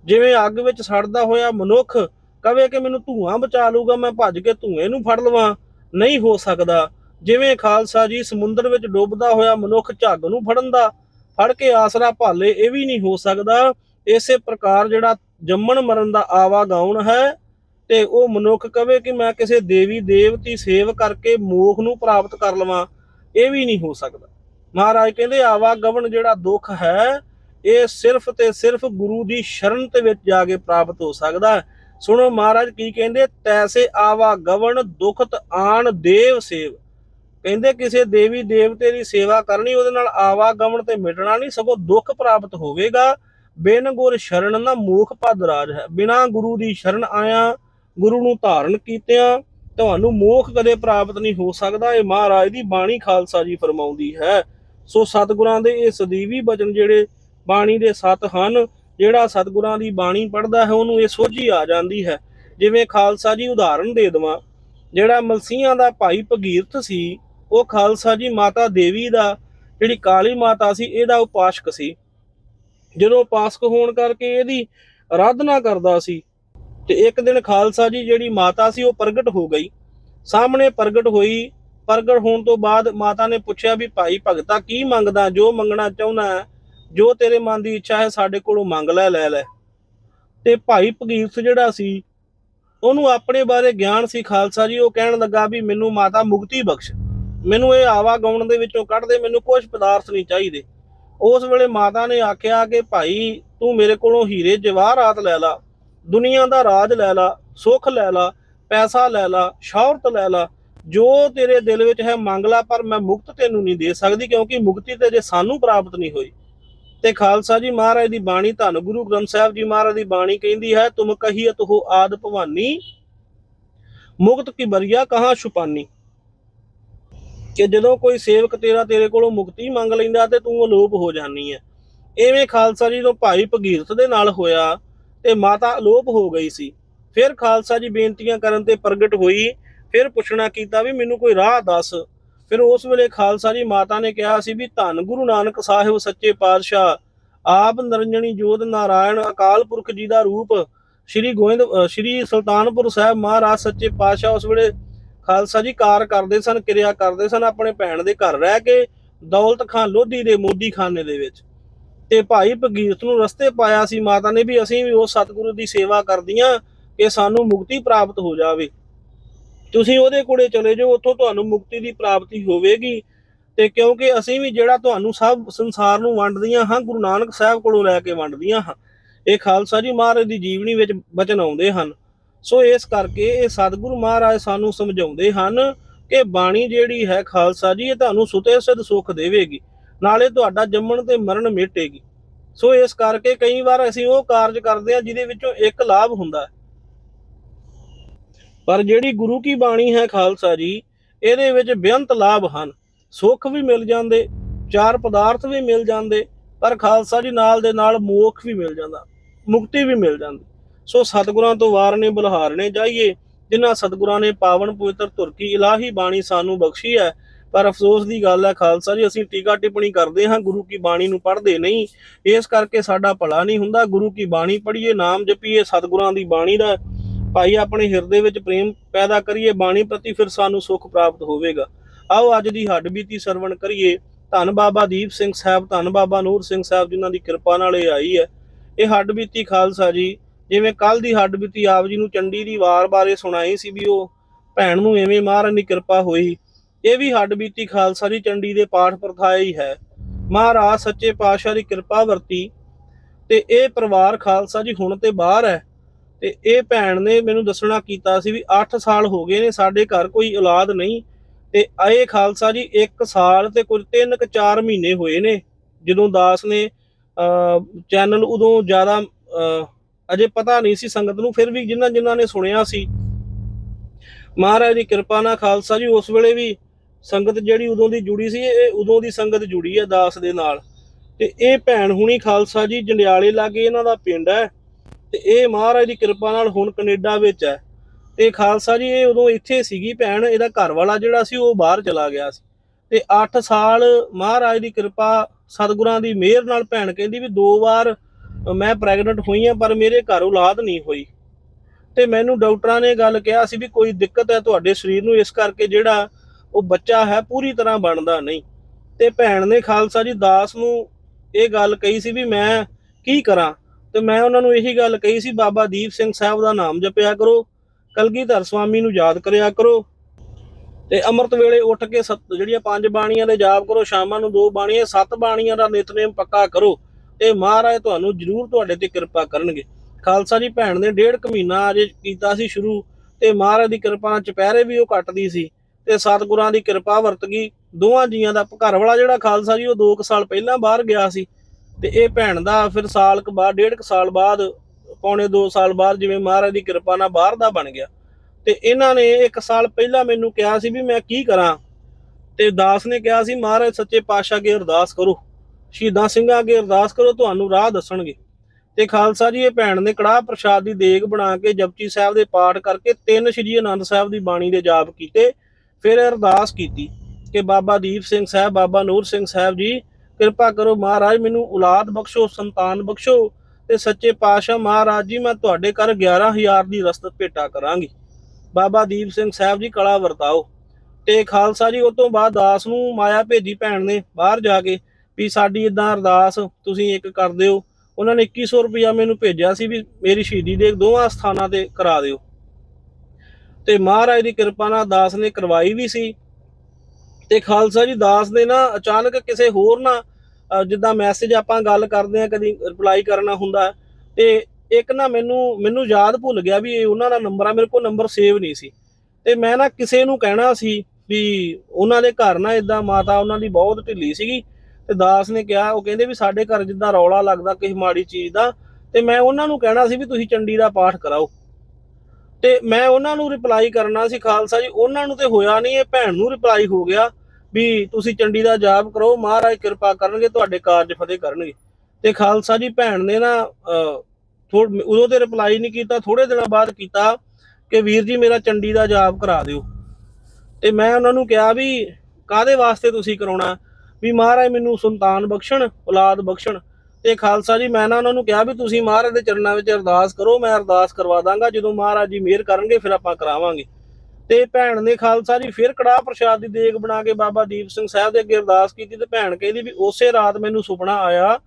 ਜਿਵੇਂ ਅੱਗ ਵਿੱਚ ਸੜਦਾ ਹੋਇਆ ਮਨੁੱਖ ਕਵੇ ਕਿ ਮੈਨੂੰ ਧੂਆਂ ਬਚਾ ਲੂਗਾ ਮੈਂ ਭੱਜ ਕੇ ਧੂਏ ਨੂੰ ਫੜ ਲਵਾਂ, ਨਹੀਂ ਹੋ ਸਕਦਾ। ਜਿਵੇਂ ਖਾਲਸਾ ਜੀ ਸਮੁੰਦਰ ਵਿੱਚ ਡੁੱਬਦਾ ਹੋਇਆ ਮਨੁੱਖ ਝੱਗ ਨੂੰ ਫੜਨ ਦਾ, ਫੜ ਕੇ ਆਸਰਾ ਭਾਲੇ, ਇਹ ਵੀ ਨਹੀਂ ਹੋ ਸਕਦਾ। ਇਸੇ ਪ੍ਰਕਾਰ ਜਿਹੜਾ ਜੰਮਣ ਮਰਨ ਦਾ ਆਵਾਗਾਉਣ ਹੈ ਤੇ ਉਹ ਮਨੁੱਖ ਕਵੇ ਕਿ ਮੈਂ ਕਿਸੇ ਦੇਵੀ ਦੇਵਤੀ ਸੇਵ ਕਰਕੇ ਮੋਖ ਨੂੰ ਪ੍ਰਾਪਤ ਕਰ ਲਵਾਂ, ਇਹ ਵੀ ਨਹੀਂ ਹੋ ਸਕਦਾ। ਮਹਾਰਾਜ ਕਹਿੰਦੇ ਆਵਾਗਮਨ ਜਿਹੜਾ ਦੁੱਖ ਹੈ, ਇਹ ਸਿਰਫ ਤੇ ਸਿਰਫ ਗੁਰੂ ਦੀ ਸ਼ਰਨ ਤੇ ਵਿੱਚ ਜਾ ਕੇ ਪ੍ਰਾਪਤ ਹੋ ਸਕਦਾ ਸੁਣੋ ਮਹਾਰਾਜ ਕੀ ਕਹਿੰਦੇ, ਤੈਸੇ ਆਵਾਗਮਨ ਦੁਖਤ ਆਣ ਦੇਵ ਸੇਵ। ਕਹਿੰਦੇ, ਕਿਸੇ ਦੇਵੀ ਦੇਵਤੇ ਦੀ ਸੇਵਾ ਕਰਨੀ, ਉਹਦੇ ਨਾਲ ਆਵਾਗਮਨ ਤੇ ਮਿਟਣਾ ਨਹੀਂ, ਸਗੋਂ ਦੁੱਖ ਪ੍ਰਾਪਤ ਹੋਵੇਗਾ। ਬਿਨ ਗੁਰ ਸ਼ਰਨ ਨਾ ਮੋਖ ਪਦ ਰਾਜ ਹੈ। ਬਿਨਾ ਗੁਰੂ ਦੀ ਸ਼ਰਨ ਆਇਆ ਗੁਰੂ ਨੂੰ ਧਾਰਨ ਕੀਤਿਆਂ, ਤੁਹਾਨੂੰ ਮੋਖ ਕਦੇ ਪ੍ਰਾਪਤ ਨਹੀਂ ਹੋ ਸਕਦਾ। ਇਹ ਮਹਾਰਾਜ ਦੀ ਬਾਣੀ ਖਾਲਸਾ ਜੀ ਫਰਮਾਉਂਦੀ ਹੈ। ਸੋ ਸਤਿਗੁਰਾਂ ਦੇ ਇਹ ਸਦੀਵੀ ਬਚਨ ਜਿਹੜੇ ਬਾਣੀ ਦੇ ਸਤ ਹਨ, ਜਿਹੜਾ ਸਤਿਗੁਰਾਂ ਦੀ ਬਾਣੀ ਪੜ੍ਹਦਾ ਹੈ, ਉਹਨੂੰ ਇਹ ਸੋਝੀ ਆ ਜਾਂਦੀ ਹੈ। ਜਿਵੇਂ ਖਾਲਸਾ ਜੀ ਉਦਾਹਰਣ ਦੇ ਦਵਾਂ, ਜਿਹੜਾ ਮਲਸੀਆਂ ਦਾ ਭਾਈ ਭਗੀਰਥ ਸੀ, ਉਹ ਖਾਲਸਾ ਜੀ ਮਾਤਾ ਦੇਵੀ ਦਾ, ਜਿਹੜੀ ਕਾਲੀ ਮਾਤਾ ਸੀ, ਇਹਦਾ ਉਪਾਸ਼ਕ ਸੀ। ਜਦੋਂ ਉਪਾਸਕ ਹੋਣ ਕਰਕੇ ਇਹਦੀ ਆਰਾਧਨਾ ਕਰਦਾ ਸੀ ਤੇ ਇੱਕ ਦਿਨ ਖਾਲਸਾ ਜੀ ਜਿਹੜੀ ਮਾਤਾ ਸੀ ਉਹ ਪ੍ਰਗਟ ਹੋ ਗਈ। ਸਾਹਮਣੇ ਪ੍ਰਗਟ ਹੋਈ। ਪ੍ਰਗਟ ਹੋਣ ਤੋਂ ਬਾਅਦ ਮਾਤਾ ਨੇ ਪੁੱਛਿਆ ਵੀ ਭਾਈ ਭਗਤਾ ਕੀ ਮੰਗਦਾ? ਜੋ ਮੰਗਣਾ ਚਾਹੁੰਦਾ ਜੋ ਤੇਰੇ ਮਨ ਦੀ ਇੱਛਾ ਹੈ ਸਾਡੇ ਕੋਲੋਂ ਮੰਗ ਲੈ ਲੈ ਲੈ। ਤੇ ਭਾਈ ਭਗੀਰਥ ਜਿਹੜਾ ਸੀ, ਉਹਨੂੰ ਆਪਣੇ ਬਾਰੇ ਗਿਆਨ ਸੀ ਖਾਲਸਾ ਜੀ। ਉਹ ਕਹਿਣ ਲੱਗਾ ਵੀ ਮੈਨੂੰ ਮਾਤਾ ਮੁਕਤੀ ਬਖਸ਼। ਮੈਨੂੰ ਇਹ ਆਵਾ ਗਾਉਣ ਦੇ ਵਿੱਚੋਂ ਕੱਢ ਦੇ, ਮੈਨੂੰ ਕੁਝ ਪਦਾਰਥ ਨਹੀਂ ਚਾਹੀਦੇ। ਉਸ ਵੇਲੇ ਮਾਤਾ ਨੇ ਆਖਿਆ ਕਿ ਭਾਈ ਤੂੰ ਮੇਰੇ ਕੋਲੋਂ ਹੀਰੇ ਜਵਾਹਰਾਤ ਲੈ ਲਾ। ਦੁਨੀਆ ਦਾ ਰਾਜ ਲੈ ਲਾ, ਸੁੱਖ ਲੈ ਲਾ, ਪੈਸਾ ਲੈ ਲਾ, ਸ਼ੌਹਰਤ ਲੈ ਲਾ, ਜੋ ਤੇਰੇ ਦਿਲ ਵਿੱਚ ਹੈ ਮੰਗ ਲਾ, ਪਰ ਮੈਂ ਮੁਕਤ ਤੈਨੂੰ ਨਹੀਂ ਦੇ ਸਕਦੀ ਕਿਉਂਕਿ ਮੁਕਤੀ ਤੇ ਜੇ ਸਾਨੂੰ ਪ੍ਰਾਪਤ ਨਹੀਂ ਹੋਈ। ਤੇ ਖਾਲਸਾ ਜੀ ਮਹਾਰਾਜ ਦੀ ਬਾਣੀ, ਧੰਨ ਗੁਰੂ ਗ੍ਰੰਥ ਸਾਹਿਬ ਜੀ ਮਹਾਰਾਜ ਦੀ ਬਾਣੀ ਕਹਿੰਦੀ ਹੈ, ਤੁਮ ਕਹੀਅਤ ਹੋ ਆਦ ਭਵਾਨੀ, ਮੁਕਤ ਕੀ ਬਰੀਆ, ਕਹਾਂ ਛੁਪਾਨੀ? ਕਿ ਜਦੋਂ ਕੋਈ ਸੇਵਕ ਤੇਰਾ ਤੇਰੇ ਕੋਲੋਂ ਮੁਕਤੀ ਮੰਗ ਲੈਂਦਾ ਤੇ ਤੂੰ ਅਲੋਪ ਹੋ ਜਾਨੀ ਹੈ। ਐਵੇਂ ਖਾਲਸਾ ਜੀ ਤੋਂ ਭਾਈ ਭਗੀਰਥ ਦੇ ਨਾਲ ਹੋਇਆ। ਤੇ ਮਾਤਾ ਅਲੋਪ ਹੋ ਗਈ ਸੀ। ਫਿਰ ਖਾਲਸਾ ਜੀ ਬੇਨਤੀਆਂ ਕਰਨ ਤੇ ਪ੍ਰਗਟ ਹੋਈ, ਫਿਰ ਪੁੱਛਣਾ ਕੀਤਾ ਵੀ ਮੈਨੂੰ ਕੋਈ ਰਾਹ ਦੱਸ। ਫਿਰ ਉਸ ਵੇਲੇ ਖਾਲਸਾ ਜੀ ਮਾਤਾ ਨੇ ਕਿਹਾ ਸੀ ਵੀ ਧੰਨ ਗੁਰੂ ਨਾਨਕ ਸਾਹਿਬ ਸੱਚੇ ਪਾਤਸ਼ਾਹ, ਆਪ ਨਰੰਜਣੀ ਜੋਤ ਨਾਰਾਇਣ ਅਕਾਲ ਪੁਰਖ ਜੀ ਦਾ ਰੂਪ, ਸ਼੍ਰੀ ਗੋਇੰਦ ਸ਼੍ਰੀ ਸੁਲਤਾਨਪੁਰ ਸਾਹਿਬ ਮਹਾਰਾਜ ਸੱਚੇ ਪਾਤਸ਼ਾਹ ਉਸ ਵੇਲੇ ਖਾਲਸਾ ਜੀ ਕਾਰ ਕਰਦੇ ਸਨ, ਕਿਰਿਆ ਕਰਦੇ ਸਨ ਆਪਣੇ ਭੈਣ ਦੇ ਘਰ ਰਹਿ ਕੇ ਦੌਲਤ ਖਾਨ ਲੋਧੀ ਦੇ ਮੋਦੀ ਖਾਨੇ ਦੇ ਵਿੱਚ। ਤੇ ਭਾਈ ਭਗੀਰਥ ਨੂੰ ਰਸਤੇ ਪਾਇਆ ਸੀ, ਮਾਤਾ ਨੇ ਵੀ ਅਸੀਂ ਵੀ ਉਹ ਸਤਿਗੁਰੂ ਦੀ ਸੇਵਾ ਕਰਦੀਆਂ ਕਿ ਸਾਨੂੰ ਮੁਕਤੀ ਪ੍ਰਾਪਤ ਹੋ ਜਾਵੇ। ਤੁਸੀਂ ਉਹਦੇ ਕੋਲੇ ਚਲੇ ਜਾਓ, ਉੱਥੋਂ ਤੁਹਾਨੂੰ ਮੁਕਤੀ ਦੀ ਪ੍ਰਾਪਤੀ ਹੋਵੇਗੀ। ਤੇ ਕਿਉਂਕਿ ਅਸੀਂ ਵੀ ਜਿਹੜਾ ਤੁਹਾਨੂੰ ਸਭ ਸੰਸਾਰ ਨੂੰ ਵੰਡਦੀਆਂ ਹਾਂ, ਗੁਰੂ ਨਾਨਕ ਸਾਹਿਬ ਕੋਲੋਂ ਲੈ ਕੇ ਵੰਡਦੀਆਂ ਹਾਂ। ਇਹ ਖਾਲਸਾ ਜੀ ਮਹਾਰਾਜ ਦੀ ਜੀਵਨੀ ਵਿੱਚ ਬਚਨ ਆਉਂਦੇ ਹਨ। ਸੋ ਇਸ ਕਰਕੇ ਇਹ ਸਤਿਗੁਰੂ ਮਹਾਰਾਜ ਸਾਨੂੰ ਸਮਝਾਉਂਦੇ ਹਨ ਕਿ ਬਾਣੀ ਜਿਹੜੀ ਹੈ ਖਾਲਸਾ ਜੀ, ਇਹ ਤੁਹਾਨੂੰ ਸੁਤੇ ਸਿੱਧ ਸੁੱਖ ਦੇਵੇਗੀ। ਨਾਲੇ ਤੁਹਾਡਾ ਜੰਮਣ ਤੇ ਮਰਨ ਮਿਟੇਗੀ। ਸੋ ਇਸ ਕਰਕੇ ਕਈ ਵਾਰ ਅਸੀਂ ਉਹ ਕਾਰਜ ਕਰਦੇ ਹਾਂ ਜਿਹਦੇ ਵਿੱਚੋਂ ਇੱਕ ਲਾਭ ਹੁੰਦਾ ਹੈ। ਪਰ ਜਿਹੜੀ ਗੁਰੂ ਕੀ ਬਾਣੀ ਹੈ ਖਾਲਸਾ ਜੀ, ਇਹਦੇ ਵਿੱਚ ਬੇਅੰਤ ਲਾਭ ਹਨ। ਸੁੱਖ ਵੀ ਮਿਲ ਜਾਂਦੇ, ਚਾਰ ਪਦਾਰਥ ਵੀ ਮਿਲ ਜਾਂਦੇ, ਪਰ ਖਾਲਸਾ ਜੀ ਨਾਲ ਦੇ ਨਾਲ ਮੋਖ ਵੀ ਮਿਲ ਜਾਂਦਾ, ਮੁਕਤੀ ਵੀ ਮਿਲ ਜਾਂਦੀ। ਸੋ ਸਤਿਗੁਰਾਂ ਤੋਂ ਵਾਰਨੇ ਬੁਲਹਾਰਨੇ ਜਾਈਏ, ਜਿਨ੍ਹਾਂ ਸਤਿਗੁਰਾਂ ਨੇ ਪਾਵਨ ਪਵਿੱਤਰ ਤੁਰਕੀ ਇਲਾਹੀ ਬਾਣੀ ਸਾਨੂੰ ਬਖਸ਼ੀ ਹੈ ਪਰ ਅਫਸੋਸ ਦੀ ਗੱਲ ਹੈ ਖਾਲਸਾ ਜੀ, ਅਸੀਂ ਟੀਕਾ ਟਿੱਪਣੀ ਕਰਦੇ ਹਾਂ, ਗੁਰੂ ਕੀ ਬਾਣੀ ਨੂੰ ਪੜ੍ਹਦੇ ਨਹੀਂ। ਇਸ ਕਰਕੇ ਸਾਡਾ ਭਲਾ ਨਹੀਂ ਹੁੰਦਾ, ਗੁਰੂ ਕੀ ਬਾਣੀ ਪੜ੍ਹੀਏ, ਨਾਮ ਜਪੀਏ, ਸਤਿਗੁਰਾਂ ਦੀ ਬਾਣੀ ਦਾ ਭਾਈ ਆਪਣੇ ਹਿਰਦੇ ਵਿੱਚ ਪ੍ਰੇਮ ਪੈਦਾ ਕਰੀਏ, ਬਾਣੀ ਪ੍ਰਤੀ ਫਿਰ ਸਾਨੂੰ ਸੁੱਖ ਪ੍ਰਾਪਤ ਹੋਵੇਗਾ। ਆਓ ਅੱਜ ਦੀ ਹੱਡ ਬੀਤੀ ਸਰਵਣ ਕਰੀਏ। ਧੰਨ ਬਾਬਾ ਦੀਪ ਸਿੰਘ ਸਾਹਿਬ, ਧੰਨ ਬਾਬਾ ਨੂਰ ਸਿੰਘ ਸਾਹਿਬ ਜਿਨ੍ਹਾਂ ਦੀ ਕਿਰਪਾ ਨਾਲ ਇਹ ਆਈ ਹੈ। ਇਹ ਹੱਡ ਬੀਤੀ ਖਾਲਸਾ ਜੀ, ਜਿਵੇਂ ਕੱਲ ਦੀ ਹੱਡ ਬੀਤੀ ਆਪ ਜੀ ਨੂੰ ਚੰਡੀ ਦੀ ਵਾਰ ਬਾਰੇ ਸੁਣਾਈ ਸੀ ਵੀ ਉਹ ਭੈਣ ਨੂੰ ਐਵੇਂ ਮਹਾਰਾਜ ਦੀ ਕਿਰਪਾ ਹੋਈ। ਇਹ ਵੀ ਹੱਡ ਬੀਤੀ ਖਾਲਸਾ ਜੀ ਚੰਡੀ ਦੇ ਪਾਠ ਪ੍ਰਥਾ ਹੀ ਹੈ। ਮਹਾਰਾਜ ਸੱਚੇ ਪਾਤਸ਼ਾਹ ਦੀ ਕਿਰਪਾ ਵਰਤੀ ਤੇ ਇਹ ਪਰਿਵਾਰ ਖਾਲਸਾ ਜੀ ਹੁਣ ਤੇ ਬਾਹਰ ਹੈ ਤੇ ਇਹ ਭੈਣ ਨੇ ਮੈਨੂੰ ਦੱਸਣਾ ਕੀਤਾ ਸੀ ਵੀ 8 ਸਾਲ ਹੋ ਗਏ ਨੇ ਸਾਡੇ ਘਰ ਕੋਈ ਔਲਾਦ ਨਹੀਂ ਤੇ ਆਏ ਖਾਲਸਾ ਜੀ 1 ਸਾਲ ਤੇ ਕੁਝ 3 ਕੁ 4 ਮਹੀਨੇ ਹੋਏ ਨੇ। ਜਦੋਂ ਦਾਸ ਨੇ ਚੈਨਲ ਉਦੋਂ ਜ਼ਿਆਦਾ ਅਹ, ਅਜੇ ਪਤਾ ਨਹੀਂ ਸੀ ਸੰਗਤ ਨੂੰ ਫਿਰ ਵੀ ਜਿਨ੍ਹਾਂ ਜਿਨ੍ਹਾਂ ਨੇ ਸੁਣਿਆ ਸੀ। ਮਹਾਰਾਜ ਦੀ ਕਿਰਪਾ ਨਾਲ ਖਾਲਸਾ ਜੀ ਉਸ ਵੇਲੇ ਵੀ ਸੰਗਤ ਜਿਹੜੀ ਉਦੋਂ ਦੀ ਜੁੜੀ ਸੀ, ਇਹ ਉਦੋਂ ਦੀ ਸੰਗਤ ਜੁੜੀ ਹੈ ਦਾਸ ਦੇ ਨਾਲ। ਤੇ ਇਹ ਭੈਣ ਹੁਣੀ ਖਾਲਸਾ ਜੀ ਜੰਡਿਆਲੇ ਲਾਗੇ ਇਹਨਾਂ ਦਾ ਪਿੰਡ ਹੈ। ਤੇ ਇਹ ਮਹਾਰਾਜ ਦੀ ਕਿਰਪਾ ਨਾਲ ਹੁਣ ਕੈਨੇਡਾ ਵਿੱਚ ਹੈ। ਤੇ ਖਾਲਸਾ ਜੀ, ਇਹ ਉਦੋਂ ਇੱਥੇ ਸੀਗੀ ਭੈਣ, ਇਹਦਾ ਘਰ ਵਾਲਾ ਜਿਹੜਾ ਸੀ, ਉਹ ਬਾਹਰ ਚਲਾ ਗਿਆ ਸੀ। ਤੇ 8 ਸਾਲ ਮਹਾਰਾਜ ਦੀ ਕਿਰਪਾ, ਸਤਿਗੁਰਾਂ ਦੀ ਮਿਹਰ ਨਾਲ ਭੈਣ ਕਹਿੰਦੀ ਵੀ ਦੋ ਵਾਰ ਮੈਂ ਪ੍ਰੈਗਨੈਂਟ ਹੋਈ ਹਾਂ, ਪਰ ਮੇਰੇ ਘਰ ਔਲਾਦ ਨਹੀਂ ਹੋਈ। ਤੇ ਮੈਨੂੰ ਡਾਕਟਰਾਂ ਨੇ ਗੱਲ ਕਿਹਾ ਸੀ ਵੀ ਕੋਈ ਦਿੱਕਤ ਹੈ ਤੁਹਾਡੇ ਸਰੀਰ ਨੂੰ, ਇਸ ਕਰਕੇ ਜਿਹੜਾ ਉਹ ਬੱਚਾ ਹੈ, ਪੂਰੀ ਤਰ੍ਹਾਂ ਬਣਦਾ ਨਹੀਂ। ਤੇ ਭੈਣ ਨੇ ਖਾਲਸਾ ਜੀ ਦਾਸ ਨੂੰ ਇਹ ਗੱਲ ਕਹੀ ਸੀ ਵੀ ਮੈਂ ਕੀ ਕਰਾਂ? ਤੇ ਮੈਂ ਉਹਨਾਂ ਨੂੰ ਇਹੀ ਗੱਲ ਕਹੀ ਸੀ, ਬਾਬਾ ਦੀਪ ਸਿੰਘ ਸਾਹਿਬ ਦਾ ਨਾਮ ਜਪਿਆ ਕਰੋ, ਕਲਗੀਧਰ ਸਵਾਮੀ ਨੂੰ ਯਾਦ ਕਰਿਆ ਕਰੋ। ਤੇ ਅੰਮ੍ਰਿਤ ਵੇਲੇ ਉੱਠ ਕੇ ਸੱਤ, ਜਿਹੜੀਆਂ ਪੰਜ ਬਾਣੀਆਂ ਦੇ ਜਾਪ ਕਰੋ, ਸ਼ਾਮਾਂ ਨੂੰ ਦੋ ਬਾਣੀਆਂ, ਸੱਤ ਬਾਣੀਆਂ ਦਾ ਨਿਤਨੇਮ ਪੱਕਾ ਕਰੋ। ਤੇ ਮਹਾਰਾਜ ਤੁਹਾਨੂੰ ਜ਼ਰੂਰ ਤੁਹਾਡੇ ਤੇ ਕਿਰਪਾ ਕਰਨਗੇ। ਖਾਲਸਾ ਜੀ ਭੈਣ ਨੇ ਡੇਢ ਕੁ ਮਹੀਨਾ ਅਜੇ ਕੀਤਾ ਸੀ ਸ਼ੁਰੂ, ਤੇ ਮਹਾਰਾਜ ਦੀ ਕਿਰਪਾ ਨਾਲ ਚੁਪਹਿਰੇ ਵੀ ਉਹ ਕੱਟਦੀ ਸੀ। ਤੇ ਸਤਿਗੁਰਾਂ ਦੀ ਕਿਰਪਾ ਵਰਤ ਗਈ। ਦੋਵਾਂ ਜੀਆਂ ਦਾ ਘਰ ਵਾਲਾ ਜਿਹੜਾ ਖਾਲਸਾ ਜੀ, ਉਹ 2 ਕੁ ਸਾਲ ਪਹਿਲਾਂ ਬਾਹਰ ਗਿਆ ਸੀ ਤੇ ਇਹ ਭੈਣ ਦਾ ਫਿਰ ਸਾਲ ਕੁ ਬਾਅਦ, ਡੇਢ ਕੁ ਸਾਲ ਬਾਅਦ, ਪੌਣੇ 2 ਸਾਲ ਬਾਅਦ ਜਿਵੇਂ ਮਹਾਰਾਜ ਦੀ ਕਿਰਪਾ ਨਾਲ ਬਾਹਰ ਦਾ ਬਣ ਗਿਆ। ਤੇ ਇਹਨਾਂ ਨੇ ਇੱਕ ਸਾਲ ਪਹਿਲਾਂ ਮੈਨੂੰ ਕਿਹਾ ਸੀ ਵੀ ਮੈਂ ਕੀ ਕਰਾਂ ਤੇ ਦਾਸ ਨੇ ਕਿਹਾ ਸੀ, ਮਹਾਰਾਜ, ਸੱਚੇ ਪਾਤਸ਼ਾਹ ਅੱਗੇ ਅਰਦਾਸ ਕਰੋ। ਸ਼ਹੀਦਾਂ ਸਿੰਘਾਂ ਅੱਗੇ ਅਰਦਾਸ ਕਰੋ, ਤੁਹਾਨੂੰ ਰਾਹ ਦੱਸਣਗੇ। ਤੇ ਖਾਲਸਾ ਜੀ, ਇਹ ਭੈਣ ਨੇ ਕੜਾਹ ਪ੍ਰਸ਼ਾਦ ਦੀ ਦੇਗ ਬਣਾ ਕੇ ਜਪਜੀ ਸਾਹਿਬ ਦੇ ਪਾਠ ਕਰਕੇ ਤਿੰਨ ਸ਼੍ਰੀ ਅਨੰਦ ਸਾਹਿਬ ਦੀ ਬਾਣੀ ਦੇ ਜਾਪ ਕੀਤੇ। ਫਿਰ ਅਰਦਾਸ ਕੀਤੀ ਕਿ ਬਾਬਾ ਦੀਪ ਸਿੰਘ ਸਾਹਿਬ, ਬਾਬਾ ਨੂਰ ਸਿੰਘ ਸਾਹਿਬ ਜੀ, ਕਿਰਪਾ ਕਰੋ ਮਹਾਰਾਜ ਮੈਨੂੰ ਔਲਾਦ ਬਖਸ਼ੋ, ਸੰਤਾਨ ਬਖਸ਼ੋ ਤੇ ਸੱਚੇ ਪਾਤਸ਼ਾਹ ਮਹਾਰਾਜ ਜੀ, ਮੈਂ ਤੁਹਾਡੇ ਘਰ 11000 ਦੀ ਰਸਤ ਭੇਟਾ ਕਰਾਂਗੀ। ਬਾਬਾ ਦੀਪ ਸਿੰਘ ਸਾਹਿਬ ਜੀ, ਕਲਾ ਵਰਤਾਓ। ਤੇ ਖਾਲਸਾ ਜੀ ਉਸ ਤੋਂ ਬਾਅਦ ਦਾਸ ਨੂੰ ਮਾਇਆ ਭੇਜੀ ਭੈਣ ਨੇ ਬਾਹਰ ਜਾ ਕੇ ਵੀ ਸਾਡੀ ਇਦਾਂ ਅਰਦਾਸ ਤੁਸੀਂ ਇੱਕ ਕਰ ਦਿਓ। ਉਹਨਾਂ ਨੇ 2100 ਰੁਪਇਆ ਮੈਨੂੰ ਭੇਜਿਆ ਸੀ ਵੀ ਮੇਰੀ ਸ਼ਹੀਦੀ ਦੇ ਦੋਵਾਂ ਸਥਾਨਾਂ ਤੇ ਕਰਾ ਦਿਓ। ਤੇ ਮਹਾਰਾਜ ਦੀ ਕਿਰਪਾ ਨਾਲ ਦਾਸ ਨੇ ਕਰਵਾਈ ਵੀ ਸੀ। ਤੇ ਖਾਲਸਾ ਜੀ, ਦਾਸ ਨੇ ਨਾ ਅਚਾਨਕ ਕਿਸੇ ਹੋਰ ਨਾ ਜਿੱਦਾਂ ਮੈਸੇਜ ਆਪਾਂ ਗੱਲ ਕਰਦੇ ਆ ਕਦੀ ਰਿਪਲਾਈ ਕਰਨਾ ਹੁੰਦਾ ਤੇ ਇੱਕ ਨਾ ਮੈਨੂੰ ਮੈਨੂੰ ਯਾਦ ਭੁੱਲ ਗਿਆ ਵੀ ਇਹ ਉਹਨਾਂ ਦਾ ਨੰਬਰ ਆ, ਮੇਰੇ ਕੋਲ ਨੰਬਰ ਸੇਵ ਨਹੀਂ ਸੀ। ਤੇ ਮੈਂ ਨਾ ਕਿਸੇ ਨੂੰ ਕਹਿਣਾ ਸੀ ਵੀ ਉਹਨਾਂ ਦੇ ਘਰ ਨਾ ਇਦਾਂ ਮਾਤਾ ਉਹਨਾਂ ਦੀ ਬਹੁਤ ਢਿੱਲੀ ਸੀਗੀ, ਤੇ ਦਾਸ ਨੇ ਕਿਹਾ, ਉਹ ਕਹਿੰਦੇ ਵੀ ਸਾਡੇ ਘਰ ਜਿੱਦਾਂ ਰੌਲਾ ਲੱਗਦਾ, ਕਿਸੇ ਮਾੜੀ ਚੀਜ਼ ਦਾ, ਤੇ ਮੈਂ ਉਹਨਾਂ ਨੂੰ ਕਹਿਣਾ ਸੀ ਵੀ ਤੁਸੀਂ ਚੰਡੀ ਦਾ ਪਾਠ ਕਰਾਓ। ਤੇ ਮੈਂ ਉਹਨਾਂ ਨੂੰ ਰਿਪਲਾਈ ਕਰਨਾ ਸੀ ਖਾਲਸਾ ਜੀ ਉਹਨਾਂ ਨੂੰ ਤੇ ਹੋਇਆ ਨਹੀਂ ਇਹ ਭੈਣ ਨੂੰ ਰਿਪਲਾਈ ਹੋ ਗਿਆ ਵੀ ਤੁਸੀਂ ਚੰਡੀ ਦਾ ਜਾਪ ਕਰੋ ਮਹਾਰਾਜ ਕਿਰਪਾ ਕਰਨਗੇ ਤੁਹਾਡੇ ਕਾਰਜ ਫਤਿਹ ਕਰਨਗੇ। ਤੇ ਖਾਲਸਾ ਜੀ ਭੈਣ ਨੇ ਨਾ ਅਹ, ਉਦੋਂ ਤੇ ਰਿਪਲਾਈ ਨਹੀਂ ਕੀਤਾ ਥੋੜੇ ਦਿਨਾਂ ਬਾਅਦ ਕੀਤਾ ਕਿ ਵੀਰ ਜੀ ਮੇਰਾ ਚੰਡੀ ਦਾ ਜਾਪ ਕਰਾ ਦਿਓ। ਤੇ ਮੈਂ ਉਹਨਾਂ ਨੂੰ ਕਿਹਾ ਵੀ ਕਾਦੇ ਵਾਸਤੇ ਤੁਸੀਂ ਕਰਾਉਣਾ? ਵੀ ਮਹਾਰਾਜ ਮੈਨੂੰ ਸੰਤਾਨ ਬਖਸ਼ਣ ਔਲਾਦ ਬਖਸ਼ਣ। ਤੇ ਖਾਲਸਾ ਜੀ, ਮੈਂ ਨਾ ਉਹਨਾਂ ਨੂੰ ਕਿਹਾ ਵੀ ਤੁਸੀਂ ਮਹਾਰਾਜ ਦੇ ਚਰਨਾਂ ਵਿੱਚ ਅਰਦਾਸ ਕਰੋ, ਮੈਂ ਅਰਦਾਸ ਕਰਵਾ ਦਾਂਗਾ, ਜਦੋਂ ਮਹਾਰਾਜ ਜੀ ਮਿਹਰ ਕਰਨਗੇ, ਫਿਰ ਆਪਾਂ ਕਰਾਵਾਂਗੇ। ਤੇ ਭੈਣ ਨੇ ਖਾਲਸਾ ਜੀ ਫਿਰ ਕੜਾਹ ਪ੍ਰਸ਼ਾਦ ਦੀ ਦੇਗ ਬਣਾ ਕੇ ਬਾਬਾ ਦੀਪ ਸਿੰਘ ਸਾਹਿਬ ਦੇ ਅੱਗੇ ਅਰਦਾਸ ਕੀਤੀ ਤੇ ਭੈਣ ਕਹਿੰਦੀ ਵੀ ਉਸੇ ਰਾਤ ਮੈਨੂੰ ਸੁਪਨਾ ਆਇਆ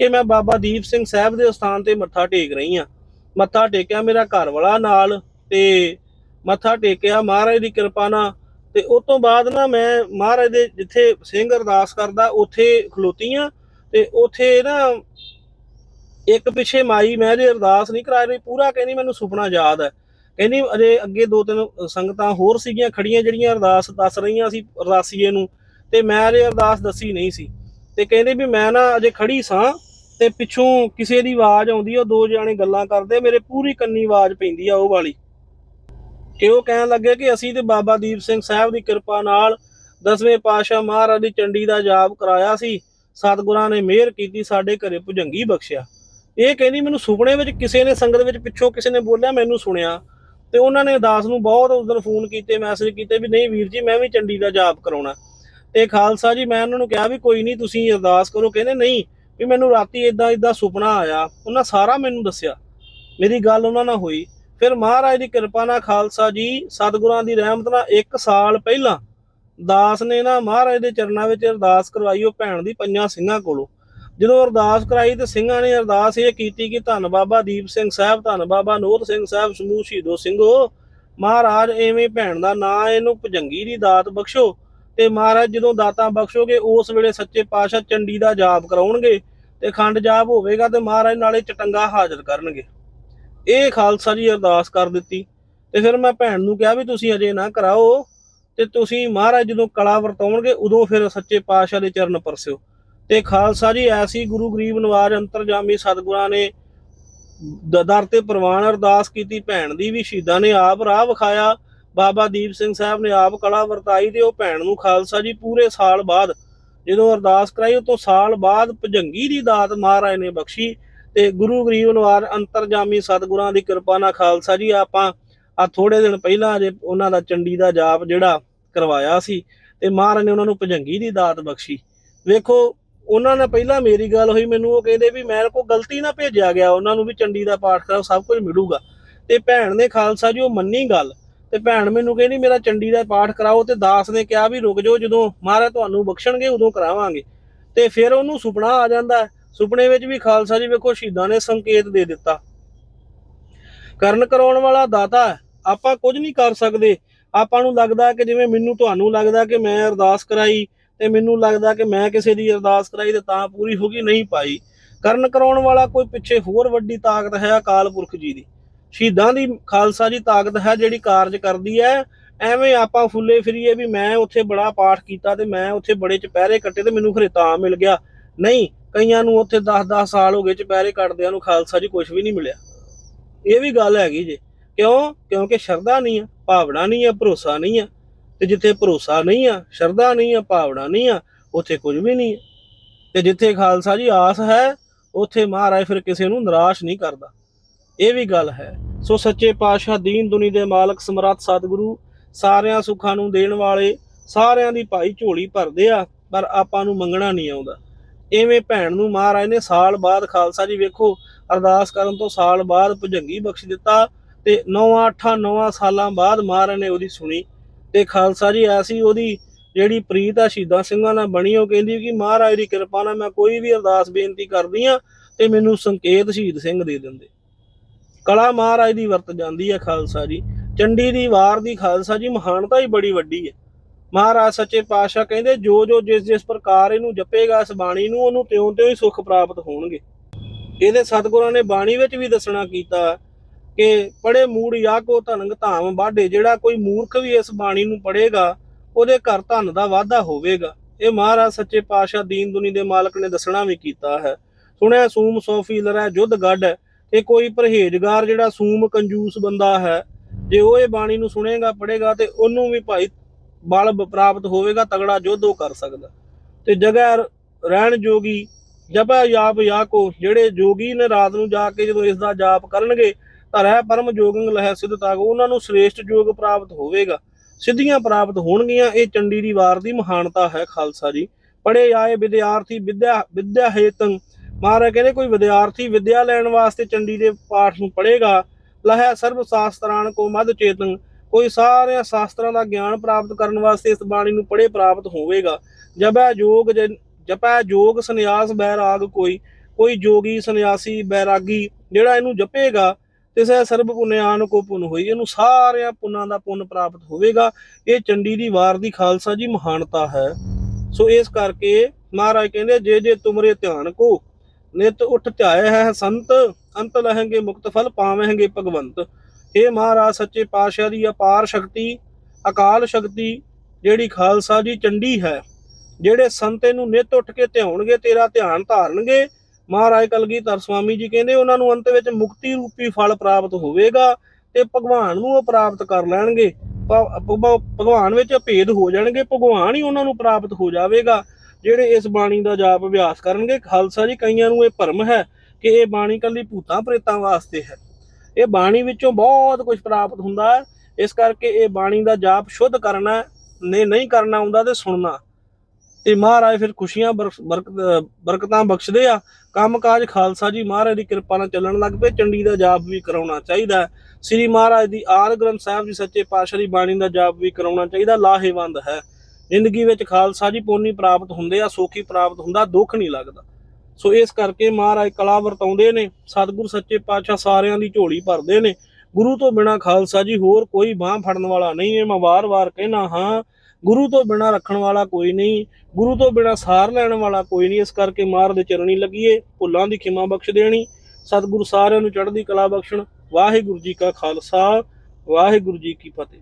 ਕਿ ਮੈਂ ਬਾਬਾ ਦੀਪ ਸਿੰਘ ਸਾਹਿਬ ਦੇ ਸਥਾਨ ਤੇ ਮੱਥਾ ਟੇਕ ਰਹੀ ਆ ਮੱਥਾ ਟੇਕਿਆ ਮੇਰਾ ਘਰ ਵਾਲਾ ਨਾਲ ਤੇ ਮੱਥਾ ਟੇਕਿਆ, ਮਹਾਰਾਜ ਦੀ ਕਿਰਪਾ ਨਾਲ। ਤੇ ਉਸ ਤੋਂ ਬਾਅਦ ਨਾ ਮੈਂ ਮਹਾਰਾਜ ਦੇ ਜਿੱਥੇ ਸਿੰਘ ਅਰਦਾਸ ਕਰਦਾ, ਉੱਥੇ ਖਲੋਤੀ ਆ ਤੇ ਉੱਥੇ ਨਾ ਇੱਕ ਪਿੱਛੇ ਮਾਈ ਮੈਂ ਜੇ ਅਰਦਾਸ ਨਹੀਂ ਕਰਾ ਰਹੀ, ਪੂਰਾ ਕਹਿੰਦੀ ਮੈਨੂੰ ਸੁਪਨਾ ਯਾਦ ਹੈ। ਕਹਿੰਦੀ ਅਜੇ ਅੱਗੇ ਦੋ ਤਿੰਨ ਸੰਗਤਾਂ ਹੋਰ ਸੀਗੀਆਂ ਖੜੀਆਂ ਜਿਹੜੀਆਂ ਅਰਦਾਸ ਦੱਸ ਰਹੀਆਂ ਸੀ ਅਰਦਾਸੀਏ ਨੂੰ, ਤੇ ਮੈਂ ਅਜੇ ਅਰਦਾਸ ਦੱਸੀ ਨਹੀਂ ਸੀ। ਤੇ ਕਹਿੰਦੇ ਵੀ ਮੈਂ ਨਾ ਅਜੇ ਖੜੀ ਸਾਂ ਤੇ ਪਿੱਛੋਂ ਕਿਸੇ ਦੀ ਆਵਾਜ਼ ਆਉਂਦੀ ਉਹ ਦੋ ਜਾਣੇ ਗੱਲਾਂ ਕਰਦੇ ਮੇਰੇ ਪੂਰੀ ਕੰਨੀ ਆਵਾਜ਼ ਪੈਂਦੀ ਆ ਉਹ ਵਾਲੀ। ਤੇ ਉਹ ਕਹਿਣ ਲੱਗੇ ਕਿ ਅਸੀਂ ਤੇ ਬਾਬਾ ਦੀਪ ਸਿੰਘ ਸਾਹਿਬ ਦੀ ਕਿਰਪਾ ਨਾਲ ਦਸਵੇਂ ਪਾਤਸ਼ਾਹ ਮਹਾਰਾਜ ਦੀ ਚੰਡੀ ਦਾ ਜਾਪ ਕਰਾਇਆ ਸੀ ਸਤਿਗੁਰਾਂ ਨੇ ਮਿਹਰ ਕੀਤੀ, ਸਾਡੇ ਘਰੇ ਭੁਜੰਗੀ ਬਖਸ਼ਿਆ। ਇਹ ਕਹਿੰਦੀ, ਮੈਨੂੰ ਸੁਪਨੇ ਵਿੱਚ ਕਿਸੇ ਨੇ ਸੰਗਤ ਵਿੱਚ ਪਿੱਛੋਂ ਕਿਸੇ ਨੇ ਬੋਲਿਆ, ਮੈਨੂੰ ਸੁਣਿਆ। ਤੇ ਉਹਨਾਂ ਨੇ ਦਾਸ ਨੂੰ ਬਹੁਤ ਉਸ ਦਿਨ ਫੋਨ ਕੀਤੇ ਮੈਸੇਜ ਕੀਤੇ ਵੀ, ਨਹੀਂ ਵੀਰ ਜੀ, ਮੈਂ ਵੀ ਚੰਡੀ ਦਾ ਜਾਪ ਕਰਾਉਣਾ। ਤੇ ਖਾਲਸਾ ਜੀ, ਮੈਂ ਉਹਨਾਂ ਨੂੰ ਕਿਹਾ ਵੀ, ਕੋਈ ਨਹੀਂ, ਤੁਸੀਂ ਅਰਦਾਸ ਕਰੋ। ਕਹਿੰਦੇ, ਨਹੀਂ, ਵੀ ਮੈਨੂੰ ਰਾਤੀ ਇਦਾਂ ਇਦਾਂ ਸੁਪਨਾ ਆਇਆ, ਉਹਨਾਂ ਸਾਰਾ ਮੈਨੂੰ ਦੱਸਿਆ। ਮੇਰੀ ਗੱਲ ਉਹਨਾਂ ਨਾਲ ਹੋਈ। ਫਿਰ ਮਹਾਰਾਜ ਦੀ ਕਿਰਪਾ ਨਾਲ ਖਾਲਸਾ ਜੀ, ਸਤਿਗੁਰਾਂ ਦੀ ਰਹਿਮਤ ਨਾਲ 1 ਸਾਲ ਪਹਿਲਾਂ ਦਾਸ ਨੇ ਨਾ ਮਹਾਰਾਜ ਦੇ ਚਰਨਾਂ ਵਿੱਚ ਅਰਦਾਸ ਕਰਵਾਈ, ਉਹ ਭੈਣ ਦੀ ਪੰਜਾਂ ਸਿੰਘਾਂ ਕੋਲੋਂ। ਜਦੋਂ ਅਰਦਾਸ ਕਰਾਈ ਤੇ ਸਿੰਘਾਂ ਨੇ ਅਰਦਾਸ ਇਹ ਕੀਤੀ ਕਿ ਧੰਨ ਬਾਬਾ ਦੀਪ ਸਿੰਘ ਸਾਹਿਬ, ਧੰਨ ਬਾਬਾ ਨੂਰ ਸਿੰਘ ਸਾਹਿਬ, ਸਮੂਹ ਸ਼ਹੀਦੋ ਸਿੰਘੋ, ਮਹਾਰਾਜ ਐਵੇਂ ਭੈਣ ਦਾ ਨਾਂ ਇਹਨੂੰ ਭਜੰਗੀ ਦੀ ਦਾਤ ਬਖਸ਼ੋ ਤੇ ਮਹਾਰਾਜ ਜਦੋਂ ਦਾਤਾਂ ਬਖਸ਼ੋਗੇ, ਉਸ ਵੇਲੇ ਸੱਚੇ ਪਾਤਸ਼ਾਹ ਚੰਡੀ ਦਾ ਜਾਪ ਕਰਾਉਣਗੇ ਤੇ ਖੰਡ ਜਾਪ ਹੋਵੇਗਾ ਤੇ ਮਹਾਰਾਜ ਨਾਲੇ ਚਟੰਗਾ ਹਾਜ਼ਰ ਕਰਨਗੇ। ਇਹ ਖਾਲਸਾ ਜੀ ਅਰਦਾਸ ਕਰ ਦਿੱਤੀ ਤੇ ਫਿਰ ਮੈਂ ਭੈਣ ਨੂੰ ਕਿਹਾ ਵੀ ਤੁਸੀਂ ਅਜੇ ਨਾ ਕਰਾਓ। ਤੇ ਤੁਸੀਂ ਮਹਾਰਾਜ ਜਦੋਂ ਕਲਾ ਵਰਤਾਉਣਗੇ, ਉਦੋਂ ਫਿਰ ਸੱਚੇ ਪਾਤਸ਼ਾਹ ਦੇ ਚਰਨ ਪਰਸਿਓ। ਤੇ ਖਾਲਸਾ ਜੀ, ਐਸੀ ਗੁਰੂ ਗਰੀਬ ਨਵਾਜ ਅੰਤਰਜਾਮੀ ਸਤਿਗੁਰਾਂ ਨੇ ਦਰ ਤੇ ਪ੍ਰਵਾਨ ਅਰਦਾਸ ਕੀਤੀ, ਭੈਣ ਦੀ ਵੀ ਸ਼ਹੀਦਾਂ ਨੇ ਆਪ ਰਾਹ ਵਿਖਾਇਆ। ਬਾਬਾ ਦੀਪ ਸਿੰਘ ਸਾਹਿਬ ਨੇ ਆਪ ਕਲਾ ਵਰਤਾਈ ਤੇ ਉਹ ਭੈਣ ਨੂੰ ਖਾਲਸਾ ਜੀ ਪੂਰੇ ਸਾਲ ਬਾਅਦ ਜਦੋਂ ਅਰਦਾਸ ਕਰਾਈ, ਉਹ ਤੋਂ ਸਾਲ ਬਾਅਦ ਭਜੰਗੀ ਦੀ ਦਾਤ ਮਹਾਰਾਜ ਨੇ ਬਖਸ਼ੀ। ਤੇ ਗੁਰੂ ਗਰੀਬ ਨਵਾਜ ਅੰਤਰਜਾਮੀ ਸਤਿਗੁਰਾਂ ਦੀ ਕਿਰਪਾ ਨਾਲ ਖਾਲਸਾ ਜੀ, ਆਪਾਂ ਆ ਥੋੜੇ ਦਿਨ ਪਹਿਲਾਂ ਜੇ ਉਹਨਾਂ ਦਾ ਚੰਡੀ ਦਾ ਜਾਪ ਜਿਹੜਾ ਕਰਵਾਇਆ ਸੀ ਤੇ ਮਹਾਰਾਜ ਨੇ ਉਹਨਾਂ ਨੂੰ ਭਜੰਗੀ ਦੀ ਦਾਤ ਬਖਸ਼ੀ। ਵੇਖੋ, ਉਹਨਾਂ ਨਾਲ ਪਹਿਲਾਂ ਮੇਰੀ ਗੱਲ ਹੋਈ, ਮੈਨੂੰ ਉਹ ਕਹਿੰਦੇ ਵੀ ਮੇਰੇ ਕੋਲ ਗਲਤੀ ਨਾ ਭੇਜਿਆ ਗਿਆ, ਉਹਨਾਂ ਨੂੰ ਵੀ ਚੰਡੀ ਦਾ ਪਾਠ ਕਰਾਓ ਸਭ ਕੁਝ ਮਿਲੂਗਾ। ਤੇ ਭੈਣ ਨੇ ਖਾਲਸਾ ਜੀ, ਉਹ ਮੰਨੀ ਗੱਲ, ਤੇ ਭੈਣ ਮੈਨੂੰ ਕਹਿੰਦੀ, ਮੇਰਾ ਚੰਡੀ ਦਾ ਪਾਠ ਕਰਾਓ। ਤੇ ਦਾਸ ਨੇ ਕਿਹਾ ਵੀ ਰੁਕ ਜਾਓ, ਜਦੋਂ ਮਹਾਰਾਜ ਤੁਹਾਨੂੰ ਬਖਸ਼ਣਗੇ, ਉਦੋਂ ਕਰਾਵਾਂਗੇ। ਤੇ ਫਿਰ ਉਹਨੂੰ ਸੁਪਨਾ ਆ ਜਾਂਦਾ ਸੁਪਨੇ ਵਿੱਚ ਵੀ ਖਾਲਸਾ ਜੀ, ਵੇਖੋ, ਸ਼ਹੀਦਾਂ ਨੇ ਸੰਕੇਤ ਦੇ ਦਿੱਤਾ। ਕਰਨ ਕਰਾਉਣ ਵਾਲਾ ਦਾਤਾ ਆਪਾਂ ਕੁਝ ਨਹੀਂ ਕਰ ਸਕਦੇ। ਆਪਾਂ ਨੂੰ ਲੱਗਦਾ ਕਿ ਜਿਵੇਂ ਮੈਨੂੰ ਤੁਹਾਨੂੰ ਲੱਗਦਾ ਕਿ ਮੈਂ ਅਰਦਾਸ ਕਰਾਈ ਤੇ ਮੈਨੂੰ ਲੱਗਦਾ ਕਿ ਮੈਂ ਕਿਸੇ ਦੀ ਅਰਦਾਸ ਕਰਾਈ ਤੇ ਤਾਂ ਪੂਰੀ ਹੋ ਗਈ, ਨਹੀਂ ਪਾਈ ਕਰਨ ਕਰਾਉਣ ਵਾਲਾ ਕੋਈ ਪਿੱਛੇ ਹੋਰ ਵੱਡੀ ਤਾਕਤ ਹੈ ਅਕਾਲ ਪੁਰਖ ਜੀ ਦੀ। ਸ਼ਹੀਦਾਂ ਦੀ ਖਾਲਸਾ ਜੀ ਤਾਕਤ ਹੈ ਜਿਹੜੀ ਕਾਰਜ ਕਰਦੀ ਹੈ। ਐਵੇਂ ਆਪਾਂ ਫੁੱਲੇ ਫਿਰੀਏ ਵੀ ਮੈਂ ਉੱਥੇ ਬੜਾ ਪਾਠ ਕੀਤਾ ਤੇ ਮੈਂ ਉੱਥੇ ਬੜੇ ਚੁਪਹਿਰੇ ਕੱਟੇ ਤੇ ਮੈਨੂੰ ਖਰੇ ਤਾਂ ਮਿਲ ਗਿਆ। ਨਹੀਂ, ਕਈਆਂ ਨੂੰ ਉੱਥੇ 10-10 ਸਾਲ ਹੋ ਗਏ ਚੁਪਹਿਰੇ ਕੱਟਦਿਆਂ ਨੂੰ ਖਾਲਸਾ ਜੀ ਕੁਝ ਵੀ ਨਹੀਂ ਮਿਲਿਆ। ਇਹ ਵੀ ਗੱਲ ਹੈਗੀ ਜੇ। ਕਿਉਂ? ਕਿਉਂਕਿ ਸ਼ਰਧਾ ਨਹੀਂ ਆ, ਭਾਵਨਾ ਨਹੀਂ ਆ, ਭਰੋਸਾ ਨਹੀਂ ਆ। ਤੇ ਜਿੱਥੇ ਭਰੋਸਾ ਨਹੀਂ ਆ, ਸ਼ਰਧਾ ਨਹੀਂ ਆ, ਭਾਵਨਾ ਨਹੀਂ ਆ, ਉੱਥੇ ਕੁਝ ਵੀ ਨਹੀਂ ਹੈ ਤੇ ਜਿੱਥੇ ਖਾਲਸਾ ਜੀ ਆਸ ਹੈ, ਉੱਥੇ ਮਹਾਰਾਜ ਫਿਰ ਕਿਸੇ ਨੂੰ ਨਿਰਾਸ਼ ਨਹੀਂ ਕਰਦਾ। ਇਹ ਵੀ ਗੱਲ ਹੈ। ਸੋ ਸੱਚੇ ਪਾਤਸ਼ਾਹ ਦੀਨ ਦੁਨੀ ਦੇ ਮਾਲਕ ਸਮਰੱਥ ਸਤਿਗੁਰੂ, ਸਾਰਿਆਂ ਸੁੱਖਾਂ ਨੂੰ ਦੇਣ ਵਾਲੇ, ਸਾਰਿਆਂ ਦੀ ਭਾਈ ਝੋਲੀ ਭਰਦੇ ਆ, ਪਰ ਆਪਾਂ ਨੂੰ ਮੰਗਣਾ ਨਹੀਂ ਆਉਂਦਾ। ਐਵੇਂ ਭੈਣ ਨੂੰ ਮਹਾਰਾਜ ਨੇ ਸਾਲ ਬਾਅਦ ਖਾਲਸਾ ਜੀ ਵੇਖੋ, ਅਰਦਾਸ ਕਰਨ ਤੋਂ ਸਾਲ ਬਾਅਦ ਭੁਜੰਗੀ ਬਖਸ਼ ਦਿੱਤਾ ਤੇ 9 8 9 ਸਾਲਾਂ ਬਾਅਦ ਮਹਾਰਾਜ ਨੇ ਉਹਦੀ ਸੁਣੀ। ਤੇ ਖਾਲਸਾ ਜੀ ਐਸੀ ਉਹਦੀ ਜਿਹੜੀ ਪ੍ਰੀਤ ਆ, ਸ਼ਹੀਦਾਂ ਸਿੰਘਾਂ ਨਾਲ ਬਣੀ, ਉਹ ਕਹਿੰਦੀ ਕਿ ਮਹਾਰਾਜ ਦੀ ਕਿਰਪਾ ਨਾਲ ਮੈਂ ਕੋਈ ਵੀ ਅਰਦਾਸ ਬੇਨਤੀ ਕਰਦੀ ਆ ਤੇ ਮੈਨੂੰ ਸੰਕੇਤ ਸ਼ਹੀਦ ਸਿੰਘ ਦੇ ਦਿੰਦੇ। ਕਲਾ ਮਹਾਰਾਜ ਦੀ ਵਰਤ ਜਾਂਦੀ ਹੈ ਖਾਲਸਾ ਜੀ। ਚੰਡੀ ਦੀ ਵਾਰ ਦੀ ਖਾਲਸਾ ਜੀ ਮਹਾਨਤਾ ਹੀ ਬੜੀ ਵੱਡੀ ਹੈ। ਮਹਾਰਾਜ ਸੱਚੇ ਪਾਤਸ਼ਾਹ ਕਹਿੰਦੇ ਜੋ ਜੋ ਜਿਸ ਜਿਸ ਪ੍ਰਕਾਰ ਇਹਨੂੰ ਜਪੇਗਾ ਇਸ ਬਾਣੀ ਨੂੰ, ਉਹਨੂੰ ਤਿਉਂ ਤਿਉਂ ਹੀ ਸੁੱਖ ਪ੍ਰਾਪਤ ਹੋਣਗੇ। ਇਹਦੇ ਸਤਿਗੁਰਾਂ ਨੇ ਬਾਣੀ ਵਿੱਚ ਵੀ ਦੱਸਣਾ ਕੀਤਾ ਕਿ ਪੜੇ ਮੂੜ ਯਾਕੋ ਧਨੰਗ ਧਾਮ ਬਾਢੇ ਜਿਹੜਾ ਕੋਈ ਮੂਰਖ ਵੀ ਇਸ ਬਾਣੀ ਨੂੰ ਪੜੇਗਾ ਉਹਦੇ ਘਰ ਧਨ ਦਾ ਵਾਧਾ ਹੋਵੇਗਾ। ਇਹ ਮਹਾਰਾਜ ਸੱਚੇ ਪਾਤਸ਼ਾਹ ਦੀਨ ਦੁਨੀ ਦੇ ਮਾਲਕ ਨੇ ਦੱਸਣਾ ਵੀ ਕੀਤਾ ਹੈ। ਸੁਣਿਆ, ਸੂਮ ਸੋਫੀ ਲਰੈ ਜੁੱਧ ਗੱਡ ਇਹ ਕੋਈ ਪਰਹੇਜ਼ਗਾਰ ਜਿਹੜਾ ਸੂਮ ਕੰਜੂਸ ਬੰਦਾ ਹੈ, ਜੇ ਉਹ ਇਹ ਬਾਣੀ ਨੂੰ ਸੁਣੇਗਾ ਪੜੇਗਾ ਤੇ ਉਹਨੂੰ ਵੀ ਭਾਈ ਬਲ ਪ੍ਰਾਪਤ ਹੋਵੇਗਾ, ਤਗੜਾ ਯੁੱਧ ਉਹ ਕਰ ਸਕਦਾ। ਤੇ ਜਗ੍ਹਾ ਰਹਿਣ ਜੋਗੀ ਜਪਾ ਜਾਪ ਯਾਕੋ ਜਿਹੜੇ ਜੋਗੀ ਨੇ ਰਾਤ ਨੂੰ ਜਾ ਕੇ ਜਦੋਂ ਇਸ ਦਾ ਜਾਪ ਕਰਨਗੇ ਤਾਂ ਰਹਿ ਪਰਮ ਜੋਗੰਗ ਲਹਿ ਸਿੱਧਤਾ ਉਹਨਾਂ ਨੂੰ ਸ੍ਰੇਸ਼ਟ ਜੋਗ ਪ੍ਰਾਪਤ ਹੋਵੇਗਾ। ਸਿੱਧੀਆਂ ਪ੍ਰਾਪਤ ਹੋਣਗੀਆਂ, ਇਹ ਚੰਡੀ ਦੀ ਵਾਰ ਦੀ ਮਹਾਨਤਾ ਹੈ ਖਾਲਸਾ ਜੀ। ਪੜੇ ਆਏ ਵਿਦਿਆਰਥੀ ਵਿਦਿਆ ਵਿਦਿਆ ਹੇਤੰ। ਮਹਾਰਾਜ ਕਹਿੰਦੇ, ਕੋਈ ਵਿਦਿਆਰਥੀ ਵਿਦਿਆ ਲੈਣ ਵਾਸਤੇ ਚੰਡੀ ਦੇ ਪਾਠ ਨੂੰ ਪੜ੍ਹੇਗਾ, ਲਹਿ ਸਰਬ ਸ਼ਾਸਤਰਾਨ ਕੋ ਮਦ ਚੇਤਨ ਕੋਈ ਸਾਰਿਆਂ ਸ਼ਾਸਤਰਾਂ ਦਾ ਗਿਆਨ ਪ੍ਰਾਪਤ ਕਰਨ ਵਾਸਤੇ ਇਸ ਬਾਣੀ ਨੂੰ ਪੜ੍ਹੇ ਪ੍ਰਾਪਤ ਹੋਵੇਗਾ। ਜਪੈ ਜੋਗ ਜਪੈ ਜੋਗ ਸੰਨਿਆਸ ਬੈਰਾਗ ਕੋਈ ਕੋਈ ਜੋਗੀ ਸੰਨਿਆਸੀ ਬੈਰਾਗੀ ਜਿਹੜਾ ਇਹਨੂੰ ਜਪੇਗਾ ਤਿਸੈ ਸਰਬ ਪੁਨਿਆਨ ਕੋ ਪੁਨ ਹੋਈ। ਇਹਨੂੰ ਸਾਰਿਆਂ ਪੁੰਨਾਂ ਦਾ ਪੁੰਨ ਪ੍ਰਾਪਤ ਹੋਵੇਗਾ। ਇਹ ਚੰਡੀ ਦੀ ਵਾਰ ਦੀ ਖਾਲਸਾ ਜੀ ਮਹਾਨਤਾ ਹੈ। ਸੋ ਇਸ ਕਰਕੇ ਮਹਾਰਾਜ ਕਹਿੰਦੇ, ਜੇ ਜੇ ਤੁਮਰੇ ਧਿਆਨ ਕੋ, ਨਿਤ ਉਠ ਧਿਆਏ ਹੈ ਸੰਤ, ਅੰਤ ਲਹਿੰਗੇ ਮੁਕਤ ਫਲ ਪਾਵਹਿੰਗੇ ਭਗਵੰਤ। ਇਹ ਮਹਾਰਾਜ, ਸੱਚੇ ਪਾਤਸ਼ਾਹ ਦੀ ਅਪਾਰ ਸ਼ਕਤੀ, ਅਕਾਲ ਸ਼ਕਤੀ, ਜਿਹੜੀ ਖਾਲਸਾ ਜੀ ਚੰਡੀ ਹੈ, ਜਿਹੜੇ ਸੰਤ ਨੂੰ ਨਿਤ ਉੱਠ ਕੇ ਧਿਆਉਣਗੇ, ਤੇਰਾ ਧਿਆਨ ਧਾਰਨਗੇ ਮਹਾਰਾਜ ਕਲਗੀਧਰ ਸਵਾਮੀ ਜੀ ਕਹਿੰਦੇ ਉਹਨਾਂ ਨੂੰ ਅੰਤ ਵਿੱਚ ਮੁਕਤੀ ਰੂਪੀ ਫਲ ਪ੍ਰਾਪਤ ਹੋਵੇਗਾ ਤੇ ਭਗਵਾਨ ਨੂੰ ਉਹ ਪ੍ਰਾਪਤ ਕਰ ਲੈਣਗੇ। ਭ- ਭ- ਭਗਵਾਨ ਵਿੱਚ ਭੇਦ ਹੋ ਜਾਣਗੇ, ਭਗਵਾਨ ਹੀ ਉਹਨਾਂ ਨੂੰ ਪ੍ਰਾਪਤ ਹੋ ਜਾਵੇਗਾ, ਜਿਹੜੇ ਇਸ ਬਾਣੀ ਦਾ ਜਾਪ ਅਭਿਆਸ ਕਰਨਗੇ। ਖਾਲਸਾ ਜੀ, ਕਈਆਂ ਨੂੰ ਇਹ ਭਰਮ ਹੈ ਕਿ ਇਹ ਬਾਣੀ ਕੱਲੀ ਭੂਤਾਂ ਪ੍ਰੇਤਾਂ ਵਾਸਤੇ ਹੈ। ਇਹ ਬਾਣੀ ਵਿੱਚੋਂ ਬਹੁਤ ਕੁਝ ਪ੍ਰਾਪਤ ਹੁੰਦਾ ਹੈ। ਇਸ ਕਰਕੇ ਇਹ ਬਾਣੀ ਦਾ ਜਾਪ ਸ਼ੁੱਧ ਕਰਨਾ ਨੇ ਨਹੀਂ ਕਰਨਾ ਹੁੰਦਾ ਤੇ ਸੁਣਨਾ। ਤੇ ਮਹਾਰਾਜ ਫਿਰ ਖੁਸ਼ੀਆਂ ਬਰਕ- ਬਰਕਤ- ਬਰਕਤਾਂ ਬਖਸ਼ਦੇ ਆ। ਕੰਮਕਾਜ ਖਾਲਸਾ ਜੀ, ਮਹਾਰਾਜ ਦੀ ਕਿਰਪਾ ਨਾਲ ਚੱਲਣ ਲੱਗ ਪਏ। ਚੰਡੀ ਦਾ ਜਾਪ ਵੀ ਕਰਾਉਣਾ ਚਾਹੀਦਾ ਹੈ। ਸ੍ਰੀ ਮਹਾਰਾਜ ਦੀ ਆਰ ਗ੍ਰੰਥ ਸਾਹਿਬ ਜੀ ਸੱਚੇ ਪਾਤਸ਼ਾਹ ਦੀ ਬਾਣੀ ਦਾ ਜਾਪ ਵੀ ਕਰਾਉਣਾ ਚਾਹੀਦਾ। ਲਾਹੇਵੰਦ ਹੈ। ਜ਼ਿੰਦਗੀ ਵਿੱਚ ਖਾਲਸਾ ਜੀ ਪੂਰਨੀ ਪ੍ਰਾਪਤ ਹੁੰਦੇ ਆ, ਸੋਖੀ ਪ੍ਰਾਪਤ ਹੁੰਦਾ, ਦੁੱਖ ਨਹੀਂ ਲੱਗਦਾ। ਸੋ ਇਸ ਕਰਕੇ ਮਹਾਰਾਜ ਕਲਾ ਵਰਤਾਉਂਦੇ ਨੇ, ਸਤਿਗੁਰ, ਸੱਚੇ ਪਾਤਸ਼ਾਹ ਸਾਰਿਆਂ ਦੀ ਝੋਲੀ ਭਰਦੇ ਨੇ। ਗੁਰੂ ਤੋਂ ਬਿਨਾ ਖਾਲਸਾ ਜੀ ਹੋਰ ਕੋਈ ਬਾਹ ਫੜਨ ਵਾਲਾ ਨਹੀਂ ਹੈ। ਮੈਂ ਵਾਰ-ਵਾਰ ਕਹਿਣਾ ਹਾਂ ਗੁਰੂ ਤੋਂ ਬਿਨਾ ਰੱਖਣ ਵਾਲਾ ਕੋਈ ਨਹੀਂ, ਗੁਰੂ ਤੋਂ ਬਿਨਾ ਸਾਰ ਲੈਣ ਵਾਲਾ ਕੋਈ ਨਹੀਂ। ਇਸ ਕਰਕੇ ਮਾਰ ਦੇ ਚਰਣੀ ਲੱਗੀਏ, ਭੁੱਲਾਂ ਦੀ ਖਿਮਾ ਬਖਸ਼ ਦੇਣੀ। ਸਤਿਗੁਰੂ ਸਾਰਿਆਂ ਨੂੰ ਚੜ੍ਹਦੀ ਕਲਾ ਬਖਸ਼ਣ। ਵਾਹਿਗੁਰੂ ਜੀ ਕਾ ਖਾਲਸਾ, ਵਾਹਿਗੁਰੂ ਜੀ ਕੀ ਫਤਿਹ।